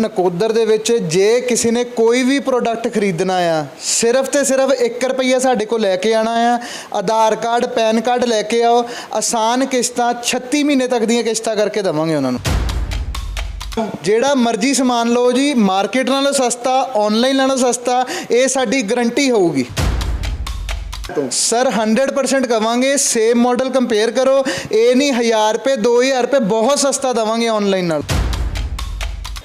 ਨਕੋਦਰ ਦੇ ਵਿੱਚ ਜੇ ਕਿਸੇ ਨੇ ਕੋਈ ਵੀ ਪ੍ਰੋਡਕਟ ਖਰੀਦਣਾ ਆ, ਸਿਰਫ ਤੇ ਸਿਰਫ 1 ਰੁਪਈਆ ਸਾਡੇ ਕੋਲ ਲੈ ਕੇ ਆਣਾ ਆ, ਆਧਾਰ ਕਾਰਡ, ਪੈਨ ਕਾਰਡ ਲੈ ਕੇ ਆਓ, ਆਸਾਨ ਕਿਸ਼ਤਾਂ 36 ਮਹੀਨੇ ਤੱਕ ਦੀਆਂ ਕਿਸ਼ਤਾਂ ਕਰਕੇ ਦਵਾਂਗੇ ਉਹਨਾਂ ਨੂੰ। ਜਿਹੜਾ ਮਰਜ਼ੀ ਸਮਾਨ ਲਓ ਜੀ, ਮਾਰਕੀਟ ਨਾਲੋਂ ਸਸਤਾ ਆਨਲਾਈਨ ਨਾਲੋਂ ਸਸਤਾ, ਇਹ ਸਾਡੀ ਗਰੰਟੀ ਹੋਊਗੀ। ਸਰ 100% ਕਵਾਂਗੇ ਸੇਮ ਮਾਡਲ ਕੰਪੇਅਰ ਕਰੋ, ਇਹ ਨਹੀਂ 1000 ਰੁਪਏ 2000 ਰੁਪਏ ਬਹੁਤ ਸਸਤਾ ਦਵਾਂਗੇ ਆਨਲਾਈਨ ਨਾਲ।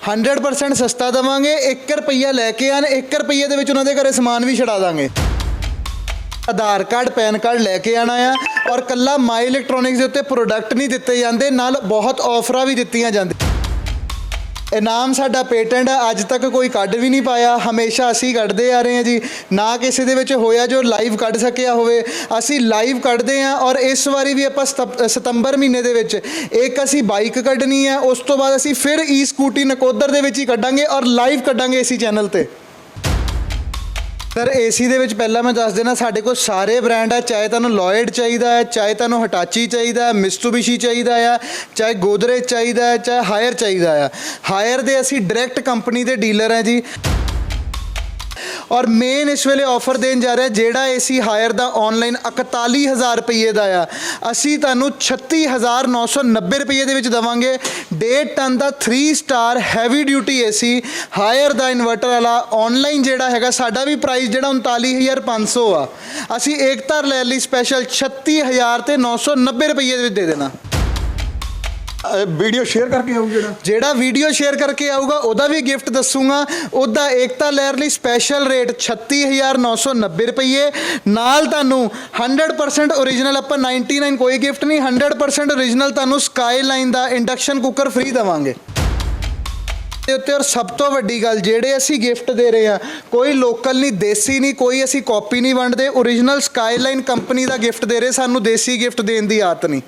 100% ਸਸਤਾ ਦਵਾਂਗੇ 1 ਰੁਪਈਆ ਲੈ ਕੇ ਆਣ 1 ਰੁਪਈਏ ਦੇ ਵਿੱਚ ਉਹਨਾਂ ਦੇ ਘਰੇ ਸਮਾਨ ਵੀ ਛਡਾ ਦਾਂਗੇ। ਆਧਾਰ ਕਾਰਡ, ਪੈਨ ਕਾਰਡ ਲੈ ਕੇ ਆਣਾ ਆ, ਔਰ ਕੱਲਾ ਮਾਈ ਇਲੈਕਟ੍ਰੋਨਿਕਸ ਦੇ ਉੱਤੇ ਪ੍ਰੋਡਕਟ ਨਹੀਂ ਦਿੱਤੇ ਜਾਂਦੇ, ਨਾਲ ਬਹੁਤ ਆਫਰਾਂ ਵੀ ਦਿੱਤੀਆਂ ਜਾਂਦੀਆਂ। ਇਨਾਮ ਸਾਡਾ ਪੇਟੈਂਟ ਆ, ਅੱਜ ਤੱਕ ਕੋਈ ਕੱਢ ਵੀ ਨਹੀਂ ਪਾਇਆ, ਹਮੇਸ਼ਾ ਅਸੀਂ ਕੱਢਦੇ ਆ ਰਹੇ ਹਾਂ ਜੀ। ਨਾ ਕਿਸੇ ਦੇ ਵਿੱਚ ਹੋਇਆ ਜੋ ਲਾਈਵ ਕੱਢ ਸਕਿਆ ਹੋਵੇ, ਅਸੀਂ ਲਾਈਵ ਕੱਢਦੇ ਆ ਔਰ ਇਸ ਵਾਰੀ ਵੀ ਆਪਾਂ ਸਤੰਬ- ਸਤੰਬਰ ਮਹੀਨੇ ਦੇ ਵਿੱਚ ਇੱਕ ਅਸੀਂ ਬਾਈਕ ਕੱਢਣੀ ਹੈ, ਉਸ ਤੋਂ ਬਾਅਦ ਅਸੀਂ ਫਿਰ ਈ ਸਕੂਟੀ ਨਕੋਦਰ ਦੇ ਵਿੱਚ ਹੀ ਕੱਢਾਂਗੇ ਔਰ ਲਾਈਵ ਕੱਢਾਂਗੇ ਇਸੀ ਚੈਨਲ ਤੇ। ਸਰ ਏਸੀ ਦੇ ਵਿੱਚ ਪਹਿਲਾਂ ਮੈਂ ਦੱਸ ਦੇਣਾ ਸਾਡੇ ਕੋਲ ਸਾਰੇ ਬ੍ਰਾਂਡ ਆ, ਚਾਹੇ ਤੁਹਾਨੂੰ ਲੋਇਡ ਚਾਹੀਦਾ ਹੈ, ਚਾਹੇ ਤੁਹਾਨੂੰ ਹਟਾਚੀ ਚਾਹੀਦਾ ਹੈ ਮਿਸਟੂਬਿਸ਼ੀ ਚਾਹੀਦਾ ਆ, ਚਾਹੇ ਗੋਦਰੇਜ ਚਾਹੀਦਾ ਹੈ, ਚਾਹੇ ਹਾਇਰ ਚਾਹੀਦਾ ਆ। ਹਾਇਰ ਦੇ ਅਸੀਂ ਡਾਇਰੈਕਟ ਕੰਪਨੀ ਦੇ ਡੀਲਰ ਆ ਜੀ। ਔਰ ਮੇਨ ਇਸ ਵੇਲੇ ਆਫਰ ਦੇਣ ਜਾ ਰਿਹਾ, ਜਿਹੜਾ ਏਸੀ ਹਾਇਰ ਦਾ ਆਨਲਾਈਨ 41000 ਰੁਪਏ ਦਾ ਆ। ਅਸੀਂ ਤੁਹਾਨੂੰ 36990 ਰੁਪਏ ਦੇ ਵਿੱਚ ਦਵਾਂਗੇ। 1.5 ਟਨ ਦਾ 3 star heavy duty AC Haier ਦਾ ਇਨਵਰਟਰ ਵਾਲਾ ਆਨਲਾਈਨ ਜਿਹੜਾ ਹੈਗਾ, ਸਾਡਾ ਵੀ ਪ੍ਰਾਈਸ ਜਿਹੜਾ 39500 ਆ। ਅਸੀਂ ਏਕਤਾਰ ਲੈ ਲਈ ਸਪੈਸ਼ਲ 36000 ਤੇ 990 ਰੁਪਏ ਦੇ ਵਿੱਚ ਦੇ ਦੇਣਾ। ਵੀਡੀਓ ਸ਼ੇਅਰ ਕਰਕੇ ਆਉ ਜਿਹੜਾ? ਜਿਹੜਾ ਵੀਡੀਓ ਸ਼ੇਅਰ ਕਰਕੇ ਆਊਗਾ, ਉਹਦਾ ਵੀ ਗਿਫਟ ਦੱਸੂਗਾ। ਉਹਦਾ ਏਕਤਾ ਲਹਿਰ ਲਈ ਸਪੈਸ਼ਲ ਰੇਟ 36990 ਰੁਪਏ ਨਾਲ ਤੁਹਾਨੂੰ 100% origignal ਆਪਾਂ 99 ਕੋਈ ਗਿਫਟ ਨਹੀਂ 100% origignal ਤੁਹਾਨੂੰ ਸਕਾਈਲਾਈਨ ਦਾ ਇੰਡਕਸ਼ਨ ਕੁੱਕਰ ਫ੍ਰੀ ਦਵਾਂਗੇ। ਤੇ ਉੱਤੇ ਔਰ ਸਭ ਤੋਂ ਵੱਡੀ ਗੱਲ, ਜਿਹੜੇ ਅਸੀਂ ਗਿਫਟ ਦੇ ਰਹੇ ਆ ਕੋਈ ਲੋਕਲ ਨਹੀਂ, ਦੇਸੀ ਨਹੀਂ, ਕੋਈ ਅਸੀਂ ਕਾਪੀ ਨਹੀਂ ਵੰਡਦੇ origignal ਸਕਾਈਲਾਈਨ ਕੰਪਨੀ ਦਾ ਗਿਫਟ ਦੇ ਰਹੇ, ਸਾਨੂੰ ਦੇਸੀ ਗਿਫਟ ਦੇਣ ਦੀ ਆਦਤ ਨਹੀਂ।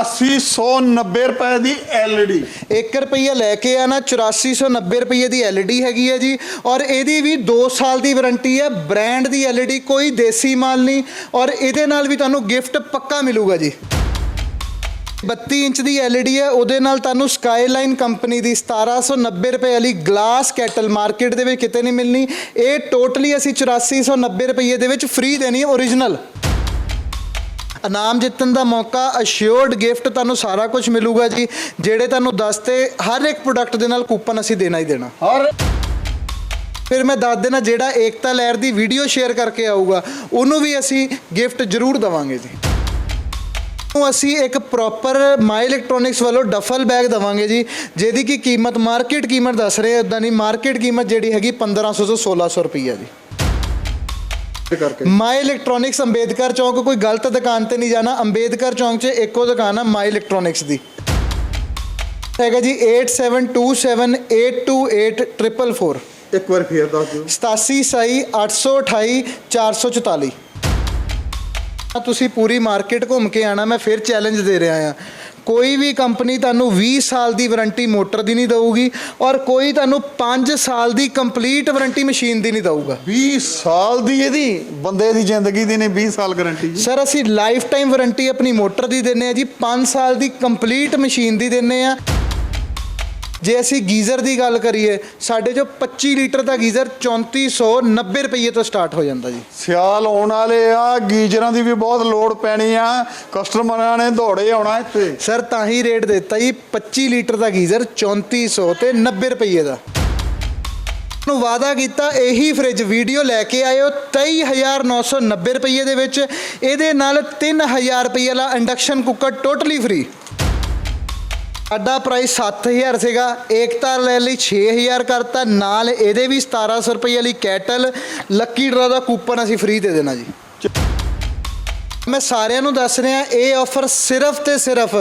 890 ਰੁਪਏ ਦੀ LED 1 ਰੁਪਈਆ ਲੈ ਕੇ ਆਣਾ 8490 ਰੁਪਏ ਦੀ LED ਹੈਗੀ ਹੈ ਜੀ। ਔਰ ਇਹਦੀ ਵੀ 2 ਸਾਲ ਦੀ ਵਾਰੰਟੀ ਹੈ ਬ੍ਰਾਂਡ ਦੀ LED ਕੋਈ ਦੇਸੀ ਮਾਲ ਨਹੀਂ। ਔਰ ਇਹਦੇ ਨਾਲ ਵੀ ਤੁਹਾਨੂੰ ਗਿਫਟ ਪੱਕਾ ਮਿਲੂਗਾ ਜੀ। 32 ਇੰਚ ਦੀ LED ਹੈ ਉਹਦੇ ਨਾਲ ਤੁਹਾਨੂੰ ਸਕਾਈਲਾਈਨ ਕੰਪਨੀ ਦੀ 1790 ਰੁਪਏ ਵਾਲੀ ਗਲਾਸ ਕੈਟਲ ਮਾਰਕੀਟ ਦੇ ਵਿੱਚ ਕਿਤੇ ਨਹੀਂ ਮਿਲਣੀ। ਇਹ ਟੋਟਲੀ ਅਸੀਂ 8490 ਰੁਪਏ ਦੇ ਵਿੱਚ ਫ੍ਰੀ ਦੇਣੀ ਹੈ origignal ਇਨਾਮ ਜਿੱਤਣ ਦਾ ਮੌਕਾ ਅਸ਼ਿਓਰਡ ਗਿਫਟ ਤੁਹਾਨੂੰ ਸਾਰਾ ਕੁਝ ਮਿਲੂਗਾ ਜੀ ਜਿਹੜੇ ਤੁਹਾਨੂੰ ਦੱਸਤੇ ਹਰ ਇੱਕ ਪ੍ਰੋਡਕਟ ਦੇ ਨਾਲ ਕੂਪਨ ਅਸੀਂ ਦੇਣਾ ਹੀ ਦੇਣਾ। ਔਰ ਫਿਰ ਮੈਂ ਦੱਸ ਦੇਣਾ ਜਿਹੜਾ ਏਕਤਾ ਲਹਿਰ ਦੀ ਵੀਡੀਓ ਸ਼ੇਅਰ ਕਰਕੇ ਆਊਗਾ ਉਹਨੂੰ ਵੀ ਅਸੀਂ ਗਿਫਟ ਜ਼ਰੂਰ ਦਵਾਂਗੇ ਜੀ। ਨੂੰ ਅਸੀਂ ਇੱਕ ਪ੍ਰੋਪਰ ਮਾਈ ਇਲੈਕਟ੍ਰੋਨਿਕਸ ਵੱਲੋਂ ਡਫਲ ਬੈਗ ਦਵਾਂਗੇ ਜੀ ਜਿਹਦੀ ਕੀ ਕੀਮਤ ਮਾਰਕੀਟ ਕੀਮਤ ਦੱਸ ਰਹੇ ਇਦਾਂ ਨਹੀਂ ਮਾਰਕੀਟ ਕੀਮਤ ਜਿਹੜੀ ਹੈਗੀ 1500 ਤੋਂ 1600 ਰੁਪਈਆ ਜੀ। ਕਰਕੇ। ਮਾਈ ਇਲੈਕਟ੍ਰੋਨਿਕਸ ਅੰਬੇਦਕਰ ਚੌਂਕ ਕੋਈ ਗਲਤ ਦੁਕਾਨ ਤੇ ਨਹੀਂ ਜਾਣਾ। ਅੰਬੇਦਕਰ ਚੌਂਕ 'ਚ ਇੱਕੋ ਦੁਕਾਨ ਆ ਮਾਈ ਇਲੈਕਟ੍ਰੋਨਿਕਸ ਦੀ। ਹੈਗਾ ਜੀ 8727828444 ਇੱਕ ਵਾਰ ਫੇਰ ਦੱਸ ਦਿਓ। 87 ਸਾਈ 828 444 ਆ ਤੁਸੀਂ ਪੂਰੀ ਮਾਰਕੀਟ ਘੁੰਮ ਕੇ ਆਣਾ ਮੈਂ ਫਿਰ ਚੈਲੰਜ ਦੇ ਰਿਹਾ ਆ ਕੋਈ ਵੀ ਕੰਪਨੀ ਤੁਹਾਨੂੰ 20 ਸਾਲ ਦੀ ਵਾਰੰਟੀ ਮੋਟਰ ਦੀ ਨਹੀਂ ਦਊਗੀ ਔਰ ਕੋਈ ਤੁਹਾਨੂੰ 5 ਸਾਲ ਦੀ ਕੰਪਲੀਟ ਵਾਰੰਟੀ ਮਸ਼ੀਨ ਦੀ ਨਹੀਂ ਦਊਗਾ। 20 ਸਾਲ ਦੀ ਇਹਦੀ ਬੰਦੇ ਦੀ ਜ਼ਿੰਦਗੀ ਦੀ ਨੇ 20 ਸਾਲ ਗਾਰੰਟੀ ਜੀ। ਸਰ ਅਸੀਂ ਲਾਈਫ ਟਾਈਮ ਵਾਰੰਟੀ ਆਪਣੀ ਮੋਟਰ ਦੀ ਦਿੰਨੇ ਆ ਜੀ 5 ਸਾਲ ਦੀ ਕੰਪਲੀਟ ਮਸ਼ੀਨ ਦੀ ਦਿੰਨੇ ਆ ਜੇ ਅਸੀਂ ਗੀਜ਼ਰ ਦੀ ਗੱਲ ਕਰੀਏ ਸਾਡੇ ਜੋ 25 ਲੀਟਰ ਦਾ ਗੀਜ਼ਰ 3490 ਰੁਪਏ ਤੋਂ ਸਟਾਰਟ ਹੋ ਜਾਂਦਾ ਜੀ। ਸਿਆਲ ਆਉਣ ਵਾਲੇ ਆ ਗੀਜਰਾਂ ਦੀ ਵੀ ਬਹੁਤ ਲੋੜ ਪੈਣੀ ਆ। ਕਸਟਮਰਾਂ ਨੇ ਦੌੜੇ ਆਉਣਾ ਇੱਥੇ। ਸਰ ਤਾਂ ਹੀ ਰੇਟ ਦਿੱਤਾ ਜੀ 25 ਲੀਟਰ ਦਾ ਗੀਜ਼ਰ 3400 ਤੇ 90 ਰੁਪਏ ਦਾ। ਨੂੰ ਵਾਅਦਾ ਕੀਤਾ ਇਹੀ ਫ੍ਰਿਜ ਵੀਡੀਓ ਲੈ ਕੇ ਆਇਓ 23990 ਰੁਪਏ ਦੇ ਵਿੱਚ। ਇਹਦੇ ਨਾਲ 3000 ਰੁਪਏ ਵਾਲਾ ਇੰਡਕਸ਼ਨ ਕੁੱਕਰ ਟੋਟਲੀ ਫ੍ਰੀ ਸਾਡਾ ਪ੍ਰਾਈਸ 7000 ਸੀਗਾ, ਏਕਤਾ ਲੈ ਲਈ 6000 ਕਰਤਾ, ਨਾਲ ਇਹਦੇ ਵੀ 1700 ਰੁਪਏ ਵਾਲੀ ਕੈਟਲ ਲੱਕੀ ਡਰਾ ਦਾ ਕੂਪਨ ਅਸੀਂ ਫ੍ਰੀ ਦੇ ਦੇਣਾ ਜੀ। ਮੈਂ ਸਾਰਿਆਂ ਨੂੰ ਦੱਸ ਰਿਹਾ, ਇਹ ਆਫਰ ਸਿਰਫ ਤੇ ਸਿਰਫ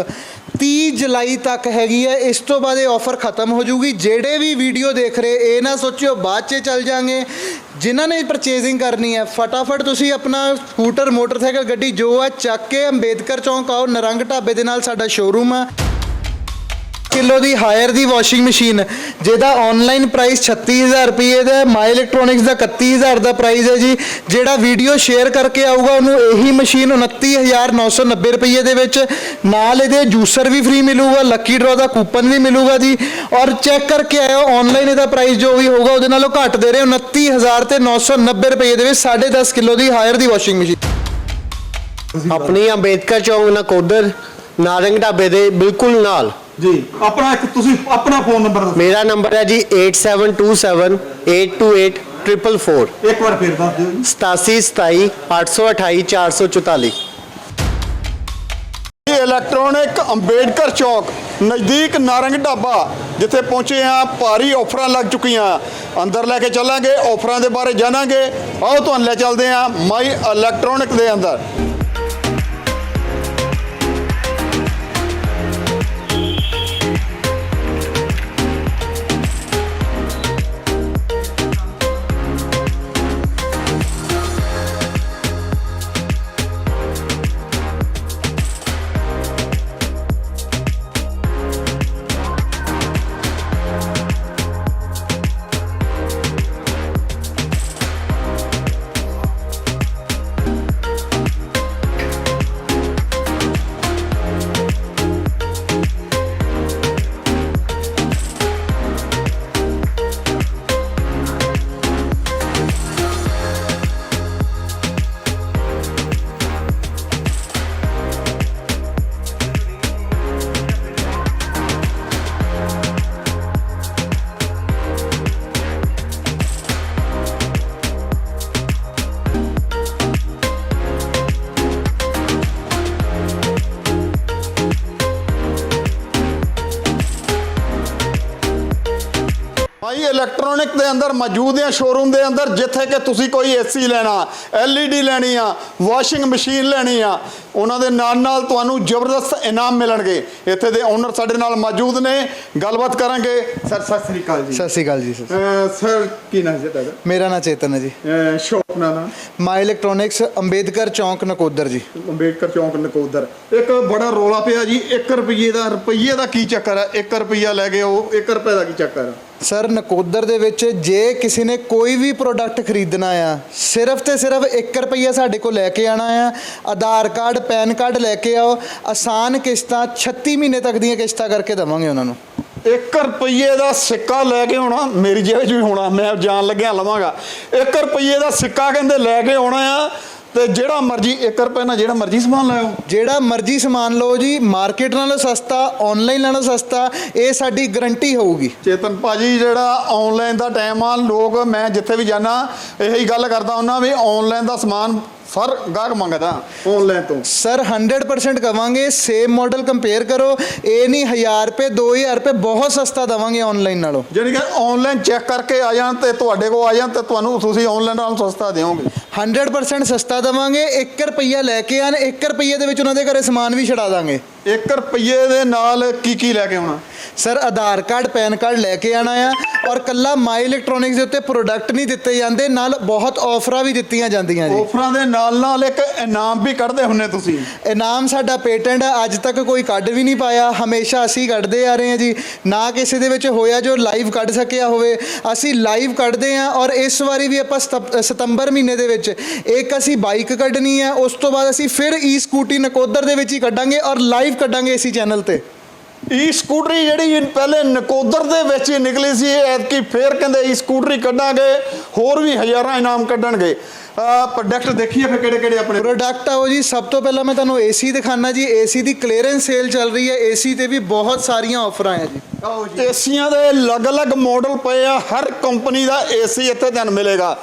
30 ਜੁਲਾਈ ਤੱਕ ਹੈਗੀ ਹੈ, ਇਸ ਤੋਂ ਬਾਅਦ ਇਹ ਆਫਰ ਖਤਮ ਹੋ ਜਾਊਗੀ। ਜਿਹੜੇ ਵੀ ਵੀਡੀਓ ਦੇਖ ਰਹੇ, ਇਹ ਨਾ ਸੋਚਿਓ, ਬਾਅਦ 'ਚ ਚੱਲ ਜਾਾਂਗੇ। ਜਿਨ੍ਹਾਂ ਨੇ ਪਰਚੇਜ਼ਿੰਗ ਕਰਨੀ ਹੈ, ਫਟਾਫਟ ਤੁਸੀਂ ਆਪਣਾ ਸਕੂਟਰ ਮੋਟਰਸਾਈਕਲ ਗੱਡੀ ਜੋ ਆ, ਚੱਕ ਕੇ ਅੰਬੇਦਕਰ ਚੌਂਕ ਆਓ, ਨਰੰਗ ਢਾਬੇ ਦੇ ਨਾਲ ਸਾਡਾ ਸ਼ੋਰੂਮ ਆ। ਕਿਲੋ ਦੀ ਹਾਇਰ ਦੀ ਵਾਸ਼ਿੰਗ ਮਸ਼ੀਨ ਜਿਹਦਾ ਆਨਲਾਈਨ ਪ੍ਰਾਈਸ 36000 ਰੁਪਏ ਦਾ ਮਾਈ ਇਲੈਕਟ੍ਰੋਨਿਕਸ ਦਾ 31000 ਦਾ ਪ੍ਰਾਈਸ ਹੈ ਜੀ। ਜਿਹੜਾ ਵੀਡੀਓ ਸ਼ੇਅਰ ਕਰਕੇ ਆਊਗਾ, ਉਹਨੂੰ ਇਹੀ ਮਸ਼ੀਨ 29990 ਰੁਪਏ ਦੇ ਵਿੱਚ। ਨਾਲ ਇਹਦੇ ਜੂਸਰ ਵੀ ਫ੍ਰੀ ਮਿਲੂਗਾ ਲੱਕੀ ਡਰਾ ਦਾ ਕੂਪਨ ਵੀ ਮਿਲੂਗਾ ਜੀ। ਔਰ ਚੈੱਕ ਕਰਕੇ ਆਇਓ ਆਨਲਾਈਨ ਇਹਦਾ ਪ੍ਰਾਈਸ ਜੋ ਵੀ ਹੋਊਗਾ, ਉਹਦੇ ਨਾਲੋਂ ਘੱਟ ਦੇ ਰਹੇ 29000 ਤੇ 990 ਰੁਪਏ ਦੇ ਵਿੱਚ 10.5 ਕਿਲੋ ਦੀ ਹਾਇਰ ਦੀ ਵਾਸ਼ਿੰਗ ਮਸ਼ੀਨ ਆਪਣੀ ਅੰਬੇਦਕਰ ਚੌਂਕ ਨਕੋਦਰ ਨਾਰੰਗ ਢਾਬੇ ਦੇ ਬਿਲਕੁਲ ਨਾਲ। ਜੀ। ਆਪਣਾ ਇੱਕ ਤੁਸੀਂ ਆਪਣਾ ਫੋਨ ਨੰਬਰ ਦੱਸੋ। ਮੇਰਾ ਨੰਬਰ ਹੈ ਜੀ 8727828444 ਇੱਕ ਵਾਰ ਫੇਰ ਦੱਸ ਦਿਓ ਜੀ। 8727 828 444 ਇਹ ਇਲੈਕਟ੍ਰੋਨਿਕ ਅੰਬੇਡਕਰ ਚੌਕ ਨਜ਼ਦੀਕ ਨਾਰੰਗ ਢਾਬਾ ਜਿੱਥੇ ਪਹੁੰਚੇ ਆ ਭਾਰੀ ਆਫਰਾਂ ਲੱਗ ਚੁੱਕੀਆਂ। ਅੰਦਰ ਲੈ ਕੇ ਚੱਲਾਂਗੇ ਆਫਰਾਂ ਦੇ ਬਾਰੇ ਜਾਣਾਂਗੇ। ਆਓ ਤੁਹਾਨੂੰ ਲੈ ਚੱਲਦੇ ਆ ਮਾਈ ਇਲੈਕਟ੍ਰੋਨਿਕ ਦੇ ਅੰਦਰ। ਇਲੈਕਟ੍ਰੋਨਿਕ ਦੇ ਅੰਦਰ ਮੌਜੂਦ ਹੈ ਸ਼ੋਰੂਮ ਦੇ ਅੰਦਰ ਜਿੱਥੇ ਕਿ ਤੁਸੀਂ ਕੋਈ ਏਸੀ ਲੈਣਾ LED ਲੈਣੀ ਆ ਵਾਸ਼ਿੰਗ ਮਸ਼ੀਨ ਲੈਣੀ ਆ ਉਹਨਾਂ ਦੇ ਨਾਲ ਨਾਲ ਤੁਹਾਨੂੰ ਜ਼ਬਰਦਸਤ ਇਨਾਮ ਮਿਲਣਗੇ। ਇੱਥੇ ਦੇ ਓਨਰ ਸਾਡੇ ਨਾਲ ਮੌਜੂਦ ਨੇ। ਗੱਲਬਾਤ ਕਰਾਂਗੇ। ਸਰ ਸਤਿ ਸ੍ਰੀ ਅਕਾਲ ਜੀ। ਸਤਿ ਸ਼੍ਰੀ ਅਕਾਲ ਜੀ ਸਰ ਕੀ ਨਾਮ ਹੈ ਤੁਹਾਡਾ? ਮੇਰਾ ਨਾਮ ਚੇਤਨ ਹੈ ਜੀ। ਸ਼ੌਪ ਦਾ ਨਾਮ ਮਾਈ ਇਲੈਕਟ੍ਰੋਨਿਕਸ ਅੰਬੇਦਕਰ ਚੌਂਕ ਨਕੋਦਰ ਜੀ। ਅੰਬੇਡਕਰ ਚੌਂਕ ਨਕੋਦਰ। ਇੱਕ ਬੜਾ ਰੋਲਾ ਪਿਆ ਜੀ 1 ਰੁਪਏ ਦਾ ਰੁਪਏ ਦਾ ਕੀ ਚੱਕਰ ਹੈ? 1 ਰੁਪਿਆ ਲੈ ਗਏ ਉਹ 1 ਰੁਪਏ ਦਾ ਕੀ ਚੱਕਰ ਹੈ? ਸਰ, ਨਕੋਦਰ ਦੇ ਵਿੱਚ ਜੇ ਕਿਸੇ ਨੇ ਕੋਈ ਵੀ ਪ੍ਰੋਡਕਟ ਖਰੀਦਣਾ ਆ, ਸਿਰਫ ਤੇ ਸਿਰਫ 1 ਰੁਪਈਆ ਸਾਡੇ ਕੋਲ ਲੈ ਕੇ ਆਣਾ ਆ, ਆਧਾਰ ਕਾਰਡ, ਪੈਨ ਕਾਰਡ ਲੈ ਕੇ ਆਓ, ਆਸਾਨ ਕਿਸ਼ਤਾਂ 36 ਮਹੀਨੇ ਤੱਕ ਦੀਆਂ ਕਿਸ਼ਤਾਂ ਕਰਕੇ ਦਵਾਂਗੇ ਉਹਨਾਂ ਨੂੰ। 1 ਰੁਪਈਏ ਦਾ ਸਿੱਕਾ ਲੈ ਕੇ ਆਉਣਾ, ਮੇਰੀ ਜੇਬ 'ਚ ਵੀ ਹੋਣਾ, ਮੈਂ ਜਾਣ ਲੱਗਿਆ ਲਵਾਂਗਾ। 1 ਰੁਪਈਏ ਦਾ ਸਿੱਕਾ ਕਹਿੰਦੇ ਲੈ ਕੇ ਆਉਣਾ ਆ ਤੇ ਜਿਹੜਾ ਮਰਜ਼ੀ 1 ਰੁਪਏ ਨਾਲ ਜਿਹੜਾ ਮਰਜ਼ੀ ਸਮਾਨ ਲਾਓ ਜਿਹੜਾ ਮਰਜ਼ੀ ਸਮਾਨ ਲਓ ਜੀ ਮਾਰਕੀਟ ਨਾਲੋਂ ਸਸਤਾ ਆਨਲਾਈਨ ਨਾਲੋਂ ਸਸਤਾ ਇਹ ਸਾਡੀ ਗਰੰਟੀ ਹੋਊਗੀ। ਚੇਤਨ ਭਾਜੀ ਜਿਹੜਾ ਆਨਲਾਈਨ ਦਾ ਟਾਈਮ ਆ ਲੋਕ ਮੈਂ ਜਿੱਥੇ ਵੀ ਜਾਣਾ ਇਹੀ ਗੱਲ ਕਰਦਾ ਉਹਨਾਂ ਵੀ ਆਨਲਾਈਨ ਦਾ ਸਮਾਨ ਫਰ ਗਾਹਕ ਮੰਗਦਾ ਆਨਲਾਈਨ ਤੋਂ। ਸਰ 100% ਕਵਾਂਗੇ ਸੇਮ ਮਾਡਲ ਕੰਪੇਅਰ ਕਰੋ ਇਹ ਨਹੀਂ 1000 ਰੁਪਏ 2000 ਰੁਪਏ ਬਹੁਤ ਸਸਤਾ ਦਵਾਂਗੇ ਆਨਲਾਈਨ ਨਾਲੋਂ। ਜਾਣੀ ਕਿ ਆਨਲਾਈਨ ਚੈੱਕ ਕਰਕੇ ਆ ਜਾਣ ਤੇ ਤੁਹਾਡੇ ਕੋਲ ਆ ਜਾਣ ਤੇ ਤੁਹਾਨੂੰ ਤੁਸੀਂ ਆਨਲਾਈਨ ਨਾਲੋਂ ਸਸਤਾ ਦਿਓਗੇ। 100% ਸਸਤਾ ਦਵਾਂਗੇ 1 ਰੁਪਈਆ ਲੈ ਕੇ ਆਣ 1 ਰੁਪਈਏ ਦੇ ਵਿੱਚ ਉਹਨਾਂ ਦੇ ਘਰੇ ਸਮਾਨ ਵੀ ਛਡਾ ਦਾਂਗੇ। 1 ਰੁਪਏ ਦੇ ਨਾਲ ਕੀ ਕੀ ਲੈ ਕੇ ਆਉਣਾ? Sir Aadhaar card pan card ਲੈ ਕੇ ਆਣਾ ਆ ਔਰ ਕੱਲਾ ਮਾਈ ਇਲੈਕਟ੍ਰੋਨਿਕਸ ਦੇ ਉੱਤੇ ਪ੍ਰੋਡਕਟ ਨਹੀਂ ਦਿੱਤੇ ਜਾਂਦੇ ਨਾਲ ਬਹੁਤ ਆਫਰਾਂ ਵੀ ਦਿੱਤੀਆਂ ਜਾਂਦੀਆਂ ਜੀ। ਆਫਰਾਂ ਦੇ ਨਾਲ ਨਾਲ ਇੱਕ ਇਨਾਮ ਵੀ ਕੱਢਦੇ ਹੁੰਨੇ ਤੁਸੀਂ। ਇਨਾਮ ਸਾਡਾ ਪੇਟੈਂਟ ਹੈ ਅੱਜ ਤੱਕ ਕੋਈ ਕੱਢ ਵੀ ਨਹੀਂ ਪਾਇਆ ਹਮੇਸ਼ਾ ਅਸੀਂ ਕੱਢਦੇ ਆ ਰਹੇ ਹਾਂ ਜੀ। ਨਾ ਕਿਸੇ ਦੇ ਵਿੱਚ ਹੋਇਆ ਜੋ ਲਾਈਵ ਕੱਢ ਸਕਿਆ ਹੋਵੇ ਅਸੀਂ ਲਾਈਵ ਕੱਢਦੇ ਆ ਔਰ ਇਸ ਵਾਰੀ ਵੀ ਆਪਾਂ ਸਤੰਬ- ਸਤੰਬਰ ਮਹੀਨੇ ਦੇ ਵਿੱਚ ਇੱਕ ਅਸੀਂ ਬਾਈਕ ਕੱਢਣੀ ਹੈ ਉਸ ਤੋਂ ਬਾਅਦ ਅਸੀਂ ਫਿਰ ਈ ਸਕੂਟੀ ਨਕੋਦਰ ਦੇ ਵਿੱਚ ਹੀ ਕੱਢਾਂਗੇ ਔਰ ਲਾਈਵ ਕੱਢਾਂਗੇ ਇਸੀ ਚੈਨਲ ਤੇ। ਈ ਸਕੂਟਰੀ ਜਿਹੜੀ ਪਹਿਲੇ ਨਕੋਦਰ ਦੇ ਵਿੱਚ ਹੀ ਨਿਕਲੀ ਸੀ ਐਤਕੀ ਫੇਰ ਕਹਿੰਦੇ ਈ ਸਕੂਟਰੀ ਕੱਢਾਂਗੇ ਹੋਰ ਵੀ ਹਜ਼ਾਰਾਂ ਇਨਾਮ ਕੱਢਣਗੇ। ਪ੍ਰੋਡਕਟ ਦੇਖੀਏ ਫਿਰ ਕਿਹੜੇ ਕਿਹੜੇ ਆਪਣੇ ਪ੍ਰੋਡਕਟ ਆਓ ਜੀ ਸਭ ਤੋਂ ਪਹਿਲਾਂ ਮੈਂ ਤੁਹਾਨੂੰ ਏਸੀ ਦਿਖਾਣਾ ਜੀ। ਏਸੀ ਦੀ ਕਲੀਅਰੈਂਸ ਸੇਲ ਚੱਲ ਰਹੀ ਹੈ। ਏਸੀ ਤੇ ਵੀ ਬਹੁਤ ਸਾਰੀਆਂ ਆਫਰਾਂ ਹੈ ਜੀ। ਏਸੀਆਂ ਦੇ ਅਲੱਗ-ਅਲੱਗ ਮਾਡਲ ਪਏ ਆ। ਹਰ ਕੰਪਨੀ ਦਾ ਏਸੀ ਇੱਥੇ ਤੁਹਾਨੂੰ ਮਿਲੇਗਾ।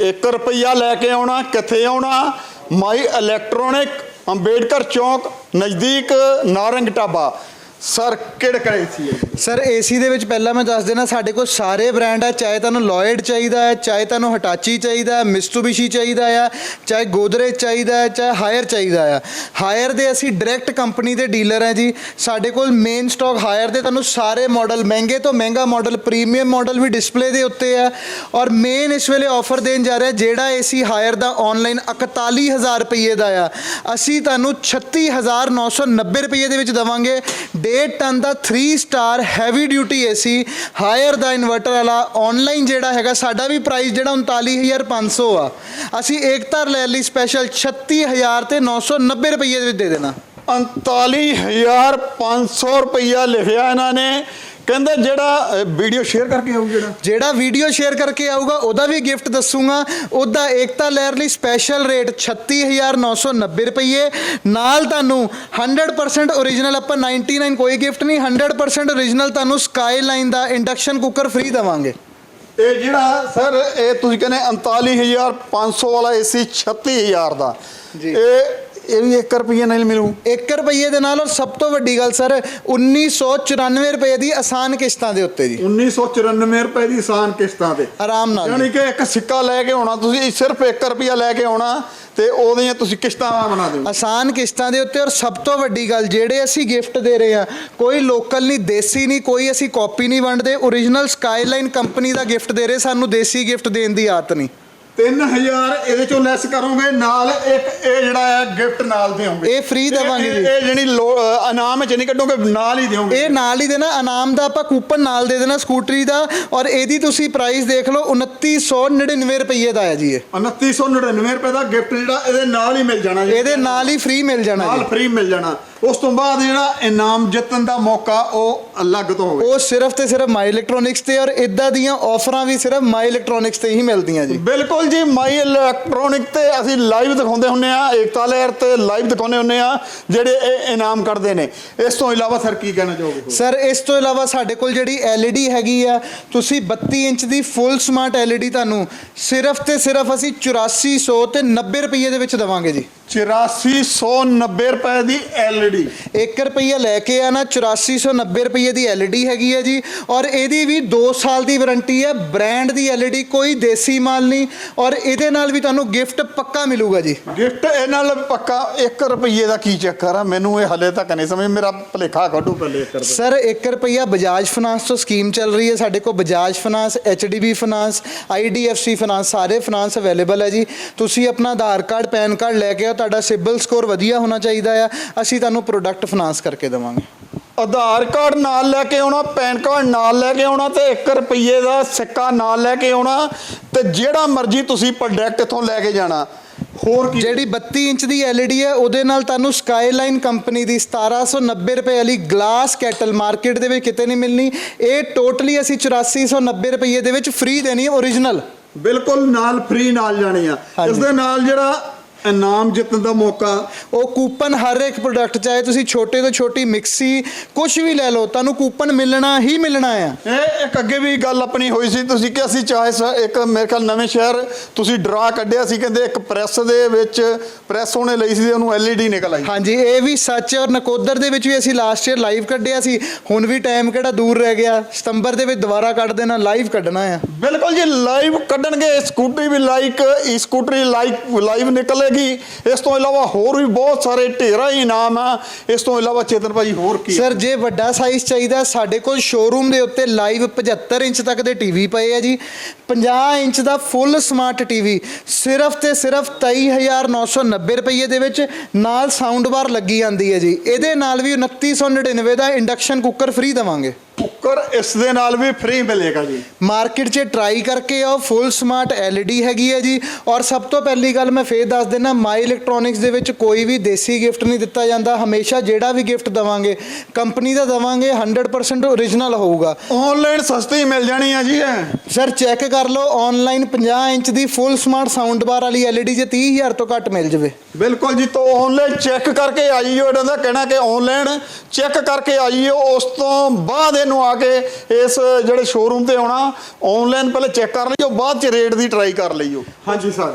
1 ਰੁਪਈਆ ਲੈ ਕੇ ਆਉਣਾ ਕਿੱਥੇ ਆਉਣਾ? ਮਾਈ ਇਲੈਕਟ੍ਰੋਨਿਕ ਅੰਬੇਡਕਰ ਚੌਕ ਨਜ਼ਦੀਕ ਨਾਰੰਗ ਢਾਬਾ। ਸਰ, ਕਿਹੜੇ ਕਿਹੜੇ ਸੀ ਹੈ? ਸਰ, ਏਸੀ ਦੇ ਵਿੱਚ ਪਹਿਲਾਂ ਮੈਂ ਦੱਸ ਦੇਣਾ ਸਾਡੇ ਕੋਲ ਸਾਰੇ ਬ੍ਰਾਂਡ ਆ, ਚਾਹੇ ਤੁਹਾਨੂੰ ਲੋਇਡ ਚਾਹੀਦਾ ਹੈ, ਚਾਹੇ ਤੁਹਾਨੂੰ ਹਟਾਚੀ ਚਾਹੀਦਾ ਹੈ, ਮਿਸਟੂਬਿਸ਼ੀ ਚਾਹੀਦਾ ਆ, ਚਾਹੇ ਗੋਦਰੇਜ ਚਾਹੀਦਾ ਹੈ, ਚਾਹੇ ਹਾਇਰ ਚਾਹੀਦਾ ਆ। ਹਾਇਰ ਦੇ ਅਸੀਂ ਡਾਇਰੈਕਟ ਕੰਪਨੀ ਦੇ ਡੀਲਰ ਆ ਜੀ। ਸਾਡੇ ਕੋਲ ਮੇਨ ਸਟਾਕ ਹਾਇਰ ਦੇ ਤੁਹਾਨੂੰ ਸਾਰੇ ਮਾਡਲ ਮਹਿੰਗੇ ਤੋਂ ਮਹਿੰਗਾ ਮਾਡਲ ਪ੍ਰੀਮੀਅਮ ਮਾਡਲ ਵੀ ਡਿਸਪਲੇ ਦੇ ਉੱਤੇ ਆ। ਔਰ ਮੇਨ ਇਸ ਵੇਲੇ ਆਫਰ ਦੇਣ ਜਾ ਰਿਹਾ, ਜਿਹੜਾ ਏਸੀ ਹਾਇਰ ਦਾ ਆਨਲਾਈਨ 41000 ਰੁਪਏ ਦਾ ਆ। ਅਸੀਂ ਤੁਹਾਨੂੰ 36990 ਰੁਪਏ ਦੇ ਵਿੱਚ ਦਵਾਂਗੇ। 1.5 ਟਨ ਦਾ 3 star heavy duty AC Haier ਦਾ ਇਨਵਰਟਰ ਵਾਲਾ ਆਨਲਾਈਨ ਜਿਹੜਾ ਹੈਗਾ, ਸਾਡਾ ਵੀ ਪ੍ਰਾਈਸ ਜਿਹੜਾ 39500 ਆ। ਅਸੀਂ ਏਕਤਾ ਲੈ ਲਈ ਸਪੈਸ਼ਲ 36000 ਤੇ 990 ਰੁਪਏ ਦੇ ਵਿੱਚ ਦੇ ਦੇਣਾ। 39500 ਰੁਪਈਆ ਲਿਖਿਆ ਇਹਨਾਂ ਨੇ। ਕਹਿੰਦੇ ਜਿਹੜਾ ਵੀਡੀਓ ਸ਼ੇਅਰ ਕਰਕੇ ਆਉ ਜਿਹੜਾ? ਜਿਹੜਾ ਵੀਡੀਓ ਸ਼ੇਅਰ ਕਰਕੇ ਆਊਗਾ ਉਹਦਾ ਵੀ ਗਿਫਟ ਦੱਸੂਗਾ। ਉਹਦਾ ਏਕਤਾ ਲਹਿਰ ਲਈ ਸਪੈਸ਼ਲ ਰੇਟ 36990 ਰੁਪਏ ਨਾਲ ਤੁਹਾਨੂੰ 100% origignal ਆਪਾਂ 99 ਕੋਈ ਗਿਫਟ ਨਹੀਂ 100% origignal ਤੁਹਾਨੂੰ ਸਕਾਈਲਾਈਨ ਦਾ ਇੰਡਕਸ਼ਨ ਕੁੱਕਰ ਫ੍ਰੀ ਦੇਵਾਂਗੇ। ਇਹ ਜਿਹੜਾ ਸਰ ਇਹ ਤੁਸੀਂ ਕਹਿੰਦੇ 39500 ਵਾਲਾ ਏਸੀ 36000 ਦਾ। ਜੀ। ਇਹ ਇਹ ਵੀ 1 ਰੁਪਈਆ ਨਾਲ ਮਿਲੂ। 1 ਰੁਪਏ ਦੇ ਨਾਲ ਔਰ ਸਭ ਤੋਂ ਵੱਡੀ ਗੱਲ ਸਰ 1994 ਰੁਪਏ ਦੀ ਆਸਾਨ ਕਿਸ਼ਤਾਂ ਦੇ ਉੱਤੇ ਜੀ। 1994 ਰੁਪਏ ਦੀ ਆਸਾਨ ਕਿਸ਼ਤਾਂ ਤੇ। ਆਰਾਮ ਨਾਲ ਯਾਨੀ। ਕਿ ਇੱਕ ਸਿੱਕਾ ਲੈ ਕੇ ਆਉਣਾ ਤੁਸੀਂ ਸਿਰਫ 1 ਰੁਪਿਆ ਲੈ ਕੇ ਆਉਣਾ ਤੇ ਉਹਦੀਆਂ ਤੁਸੀਂ ਕਿਸ਼ਤਾਂ ਬਣਾ ਦਿਓ। ਆਸਾਨ ਕਿਸ਼ਤਾਂ ਦੇ ਉੱਤੇ ਔਰ ਸਭ ਤੋਂ ਵੱਡੀ ਗੱਲ ਜਿਹੜੇ ਅਸੀਂ ਗਿਫਟ ਦੇ ਰਹੇ ਹਾਂ ਕੋਈ ਲੋਕਲ ਨਹੀਂ ਦੇਸੀ ਨਹੀਂ ਕੋਈ ਅਸੀਂ ਕਾਪੀ ਨਹੀਂ ਵੰਡਦੇ origignal ਸਕਾਈਲਾਈਨ ਕੰਪਨੀ ਦਾ ਗਿਫਟ ਦੇ ਰਹੇ ਸਾਨੂੰ ਦੇਸੀ ਗਿਫਟ ਦੇਣ ਦੀ ਆਦਤ ਨਹੀਂ। 3000 ਇਹਦੇ ਚੋਂ ਲੈਸ ਕਰੋਗੇ ਨਾਲ ਇੱਕ ਇਹ ਜਿਹੜਾ ਹੈ ਗਿਫਟ ਨਾਲ ਦਿਓਗੇ। ਇਹ free ਦੇਵਾਂਗੇ ਇਹ- ਜੀ। ਇਹ ਜਿਹੜੀ ਲੋ- ਅ, ਇਨਾਮ ਚ ਨਹੀਂ ਕੱਢੋਗੇ ਨਾਲ ਹੀ ਦਿਓਗੇ। ਇਹ ਨਾਲ ਹੀ ਦੇਣਾ ਇਨਾਮ ਦਾ ਆਪਾਂ ਕੂਪਨ ਨਾਲ ਦੇ ਦੇਣਾ ਸਕੂਟਰੀ ਦਾ ਔਰ ਇਹਦੀ ਤੁਸੀਂ ਪ੍ਰਾਈਸ ਦੇਖ ਲਓ 2999 ਰੁਪਏ ਦਾ ਹੈ ਜੀ ਇਹ। 2999 ਰੁਪਏ ਦਾ ਗਿਫਟ ਜਿਹੜਾ ਇਹਦੇ ਨਾਲ ਹੀ ਮਿਲ ਜਾਣਾ ਜੀ। ਇਹਦੇ ਨਾਲ ਹੀ ਫ੍ਰੀ ਮਿਲ ਜਾਣਾ ਨਾਲ ਫ੍ਰੀ ਮਿਲ ਜਾਣਾ। ਉਸ ਤੋਂ ਬਾਅਦ ਜਿਹੜਾ ਇਨਾਮ ਜਿੱਤਣ ਦਾ ਮੌਕਾ ਉਹ ਅਲੱਗ ਤੋਂ ਹੋਵੇ। ਉਹ ਸਿਰਫ ਤੇ ਸਿਰਫ ਮਾਈ ਇਲੈਕਟ੍ਰੋਨਿਕਸ ਤੇ ਔਰ ਇਦਾਂ ਦੀਆਂ ਆਫਰਾਂ ਵੀ ਸਿਰਫ ਮਾਈ ਇਲੈਕਟ੍ਰੋਨਿਕਸ ਤੇ ਹੀ ਮਿਲਦੀਆਂ ਜੀ। ਬਿਲਕੁਲ ਜੀ ਮਾਈ ਇਲੈਕਟ੍ਰੋਨਿਕ ਤੇ ਅਸੀਂ ਲਾਈਵ ਦਿਖਾਉਂਦੇ ਹੁੰਨੇ ਆ ਏਕਤਾ ਲਹਿਰ ਤੇ ਲਾਈਵ ਦਿਖਾਉਂਦੇ ਹੁੰਨੇ ਆ ਜਿਹੜੇ ਇਹ ਇਨਾਮ ਕਰਦੇ ਨੇ। ਇਸ ਤੋਂ ਇਲਾਵਾ ਸਰ ਕੀ ਕਹਿਣਾ ਚਾਹੋਗੇ ਸਰ ਇਸ ਤੋਂ ਇਲਾਵਾ ਸਾਡੇ ਕੋਲ ਜਿਹੜੀ LED ਹੈਗੀ ਆ ਤੁਸੀਂ 32 ਇੰਚ ਦੀ ਫੁੱਲ ਸਮਾਰਟ LED ਤੁਹਾਨੂੰ ਸਿਰਫ ਤੇ ਸਿਰਫ ਅਸੀਂ 8400 ਤੇ 90 ਰੁਪਏ ਦੇ ਵਿੱਚ ਦਵਾਂਗੇ ਜੀ। 8490 ਰੁਪਏ ਦੀ LED 1 ਰੁਪਈਆ ਲੈ ਕੇ ਆਣਾ 8490 ਰੁਪਏ ਦੀ LED ਹੈਗੀ ਹੈ ਜੀ। ਔਰ ਇਹਦੀ ਵੀ 2 ਸਾਲ ਦੀ ਵਾਰੰਟੀ ਹੈ ਬ੍ਰਾਂਡ ਦੀ LED ਕੋਈ ਦੇਸੀ ਮਾਲ ਨਹੀਂ। ਔਰ ਇਹਦੇ ਨਾਲ ਵੀ ਤੁਹਾਨੂੰ ਗਿਫਟ ਪੱਕਾ ਮਿਲੂਗਾ ਜੀ। ਗਿਫਟ ਇਹ ਨਾਲ ਪੱਕਾ 1 ਰੁਪਏ ਦਾ ਕੀ ਚੱਕਰ ਆ? ਮੈਨੂੰ ਇਹ ਹਲੇ ਤੱਕ ਨਹੀਂ ਸਮਝ ਮੇਰਾ ਭਲੇਖਾ ਕੱਢੂ ਪਹਿਲੇ 1 ਰੁਪਏ ਸਰ 1 ਰੁਪਈਆ ਬਜਾਜ ਫਾਈਨਾਂਸ ਤੋਂ ਸਕੀਮ ਚੱਲ ਰਹੀ ਹੈ। ਸਾਡੇ ਕੋਲ Bajaj finance HDB finance IDFC finance ਸਾਰੇ ਫਾਈਨਾਂਸ ਅਵੇਲੇਬਲ ਹੈ ਜੀ। ਤੁਸੀਂ ਆਪਣਾ ਆਧਾਰ ਕਾਰਡ ਪੈਨ ਕਾਰਡ ਲੈ ਕੇ ਆਓ ਤੁਹਾਡਾ ਸਿਬਲ ਸਕੋਰ ਵਧੀਆ ਹੋਣਾ ਚਾਹੀਦਾ ਆ ਅਸੀਂ ਤੁਹਾਨੂੰ ਪ੍ਰੋਡਕਟ ਫਾਈਨਾਂਸ ਕਰਕੇ ਦੇਵਾਂਗੇ। ਆਧਾਰ ਕਾਰਡ ਨਾਲ ਲੈ ਕੇ ਆਉਣਾ ਪੈਨ ਕਾਰਡ ਨਾਲ ਲੈ ਕੇ ਆਉਣਾ ਤੇ 1 ਰੁਪਏ ਦਾ ਸਿੱਕਾ ਨਾਲ ਲੈ ਕੇ ਆਉਣਾ ਤੇ ਜਿਹੜਾ ਮਰਜ਼ੀ ਤੁਸੀਂ ਪ੍ਰੋਡਕਟ ਇਥੋਂ ਲੈ ਕੇ ਜਾਣਾ। ਹੋਰ ਕੀ? ਜਿਹੜੀ 32 ਇੰਚ ਦੀ LED ਹੈ ਉਹਦੇ ਨਾਲ ਤੁਹਾਨੂੰ ਸਕਾਈਲਾਈਨ ਕੰਪਨੀ ਦੀ 1790 ਰੁਪਏ ਵਾਲੀ ਗਲਾਸ ਕੈਟਲ ਮਾਰਕੀਟ ਦੇ ਵਿੱਚ ਕਿਤੇ ਨਹੀਂ ਮਿਲਣੀ। ਇਹ ਟੋਟਲੀ ਅਸੀਂ 8490 ਰੁਪਏ ਦੇ ਵਿੱਚ ਫ੍ਰੀ ਦੇਣੀ ਹੈ origignal ਬਿਲਕੁਲ ਨਾਲ ਫ੍ਰੀ ਨਾਲ ਜਾਣੇ ਆ। ਇਸ ਦੇ ਨਾਲ ਜਿਹੜਾ ਇਨਾਮ ਜਿੱਤਣ ਦਾ ਮੌਕਾ ਉਹ ਕੂਪਨ ਹਰ ਇੱਕ ਪ੍ਰੋਡਕਟ ਚਾਹੇ ਤੁਸੀਂ ਛੋਟੇ ਤੋਂ ਛੋਟੀ ਮਿਕਸੀ ਕੁਝ ਵੀ ਲੈ ਲਓ ਤੁਹਾਨੂੰ ਕੂਪਨ ਮਿਲਣਾ ਹੀ ਮਿਲਣਾ ਆ। ਇਹ ਇੱਕ ਅੱਗੇ ਵੀ ਗੱਲ ਆਪਣੀ ਹੋਈ ਸੀ ਤੁਸੀਂ ਕਿ ਅਸੀਂ ਚਾਹੇ ਸ- ਇੱਕ ਮੇਰੇ ਖਿਆਲ ਨਵੇਂ ਸ਼ਹਿਰ ਤੁਸੀਂ ਡਰਾ ਕੱਢਿਆ ਸੀ ਕਹਿੰਦੇ ਇੱਕ ਪ੍ਰੈਸ ਦੇ ਵਿੱਚ ਪ੍ਰੈਸ ਉਹਨੇ ਲਈ ਸੀ ਤੇ ਉਹਨੂੰ LED ਨਿਕਲ ਆਈ। ਹਾਂਜੀ ਇਹ ਵੀ ਸੱਚ ਹੈ ਔਰ ਨਕੋਦਰ ਦੇ ਵਿੱਚ ਵੀ ਅਸੀਂ ਲਾਸਟ ਈਅਰ ਲਾਈਵ ਕੱਢਿਆ ਸੀ ਹੁਣ ਵੀ ਟਾਈਮ ਕਿਹੜਾ ਦੂਰ ਰਹਿ ਗਿਆ ਸਤੰਬਰ ਦੇ ਵਿੱਚ ਦੁਬਾਰਾ ਕੱਢ ਦੇਣਾ ਲਾਈਵ ਕੱਢਣਾ ਆ। ਬਿਲਕੁਲ ਜੀ ਲਾਈਵ ਕੱਢਣਗੇ ਸਕੂਟਰੀ ਵੀ ਲਾਈਕ ਈ ਸਕੂਟਰੀ ਲਾਈਕ ਲਾਈਵ ਨਿਕਲੇਗੀ ਇਸ ਤੋਂ ਇਲਾਵਾ ਹੋਰ ਵੀ ਬਹੁਤ ਸਾਰੇ ਢੇਰਾ ਹੀ ਇਨਾਮ ਆ। ਇਸ ਤੋਂ ਇਲਾਵਾ ਚੇਤਨ ਭਾਜੀ ਹੋਰ ਕੀ? ਸਰ, ਜੇ ਵੱਡਾ ਸਾਈਜ਼ ਚਾਹੀਦਾ, ਸਾਡੇ ਕੋਲ ਸ਼ੋਰੂਮ ਦੇ ਉੱਤੇ ਲਾਈਵ 75 ਇੰਚ ਤੱਕ ਦੇ ਟੀਵੀ ਪਏ ਆ ਜੀ। 50 ਇੰਚ ਦਾ ਫੁੱਲ ਸਮਾਰਟ ਟੀਵੀ ਸਿਰਫ ਤੇ ਸਿਰਫ 23990 ਰੁਪਏ ਦੇ ਵਿੱਚ ਨਾਲ ਸਾਊਂਡ ਬਾਰ ਲੱਗੀ ਜਾਂਦੀ ਹੈ ਜੀ। ਇਹਦੇ ਨਾਲ ਵੀ 2999 ਦਾ ਇੰਡਕਸ਼ਨ ਕੁੱਕਰ ਫ੍ਰੀ ਦੇਵਾਂਗੇ। ਕੁੱਕਰ ਇਸ ਦੇ ਨਾਲ ਵੀ ਫ੍ਰੀ ਮਿਲੇਗਾ ਜੀ। ਮਾਰਕੀਟ 'ਚ ਟਰਾਈ ਕਰਕੇ ਆਓ ਫੁੱਲ ਸਮਾਰਟ LED ਹੈਗੀ ਹੈ ਜੀ। ਔਰ ਸਭ ਤੋਂ ਪਹਿਲੀ ਗੱਲ ਮੈਂ ਫੇਰ ਦੱਸ ਦਿੰਦਾ ਮਾਈ ਇਲੈਕਟ੍ਰੋਨਿਕਸ ਦੇ ਵਿੱਚ ਕੋਈ ਵੀ ਦੇਸੀ ਗਿਫਟ ਨਹੀਂ ਦਿੱਤਾ ਜਾਂਦਾ। ਹਮੇਸ਼ਾ ਜਿਹੜਾ ਵੀ ਗਿਫਟ ਦਵਾਂਗੇ ਕੰਪਨੀ ਦਾ ਦਵਾਂਗੇ 100% origignal ਹੋਊਗਾ। ਆਨਲਾਈਨ ਸਸਤੀ ਮਿਲ ਜਾਣੀ ਆ ਜੀ ਇਹ। ਸਰ ਚੈੱਕ ਕਰ ਲਓ ਆਨਲਾਈਨ 50 ਇੰਚ ਦੀ ਫੁੱਲ ਸਮਾਰਟ ਸਾਊਂਡ ਬਾਰ ਵਾਲੀ LED ਜੇ 30000 ਤੋਂ ਘੱਟ ਮਿਲ ਜਵੇ। ਬਿਲਕੁਲ ਜੀ ਤੋਂ ਆਨਲਾਈਨ ਚੈੱਕ ਕਰਕੇ ਆਈਓ ਇਹਨਾਂ ਦਾ ਕਹਿਣਾ ਕਿ ਆਨਲਾਈਨ ਚੈੱਕ ਕਰਕੇ ਆਈਓ ਉਸ ਤੋਂ ਬਾਅਦ ਇਹਨੂੰ ਆ ਕੇ ਇਸ ਜਿਹੜੇ ਸ਼ੋਰੂਮ ਤੇ ਆਉਣਾ ਆਨਲਾਈਨ ਪਹਿਲੇ ਚੈੱਕ ਕਰ ਲਈਓ ਬਾਅਦ ਚ ਰੇਟ ਦੀ ਟਰਾਈ ਕਰ ਲਈਓ। ਹਾਂਜੀ ਸਰ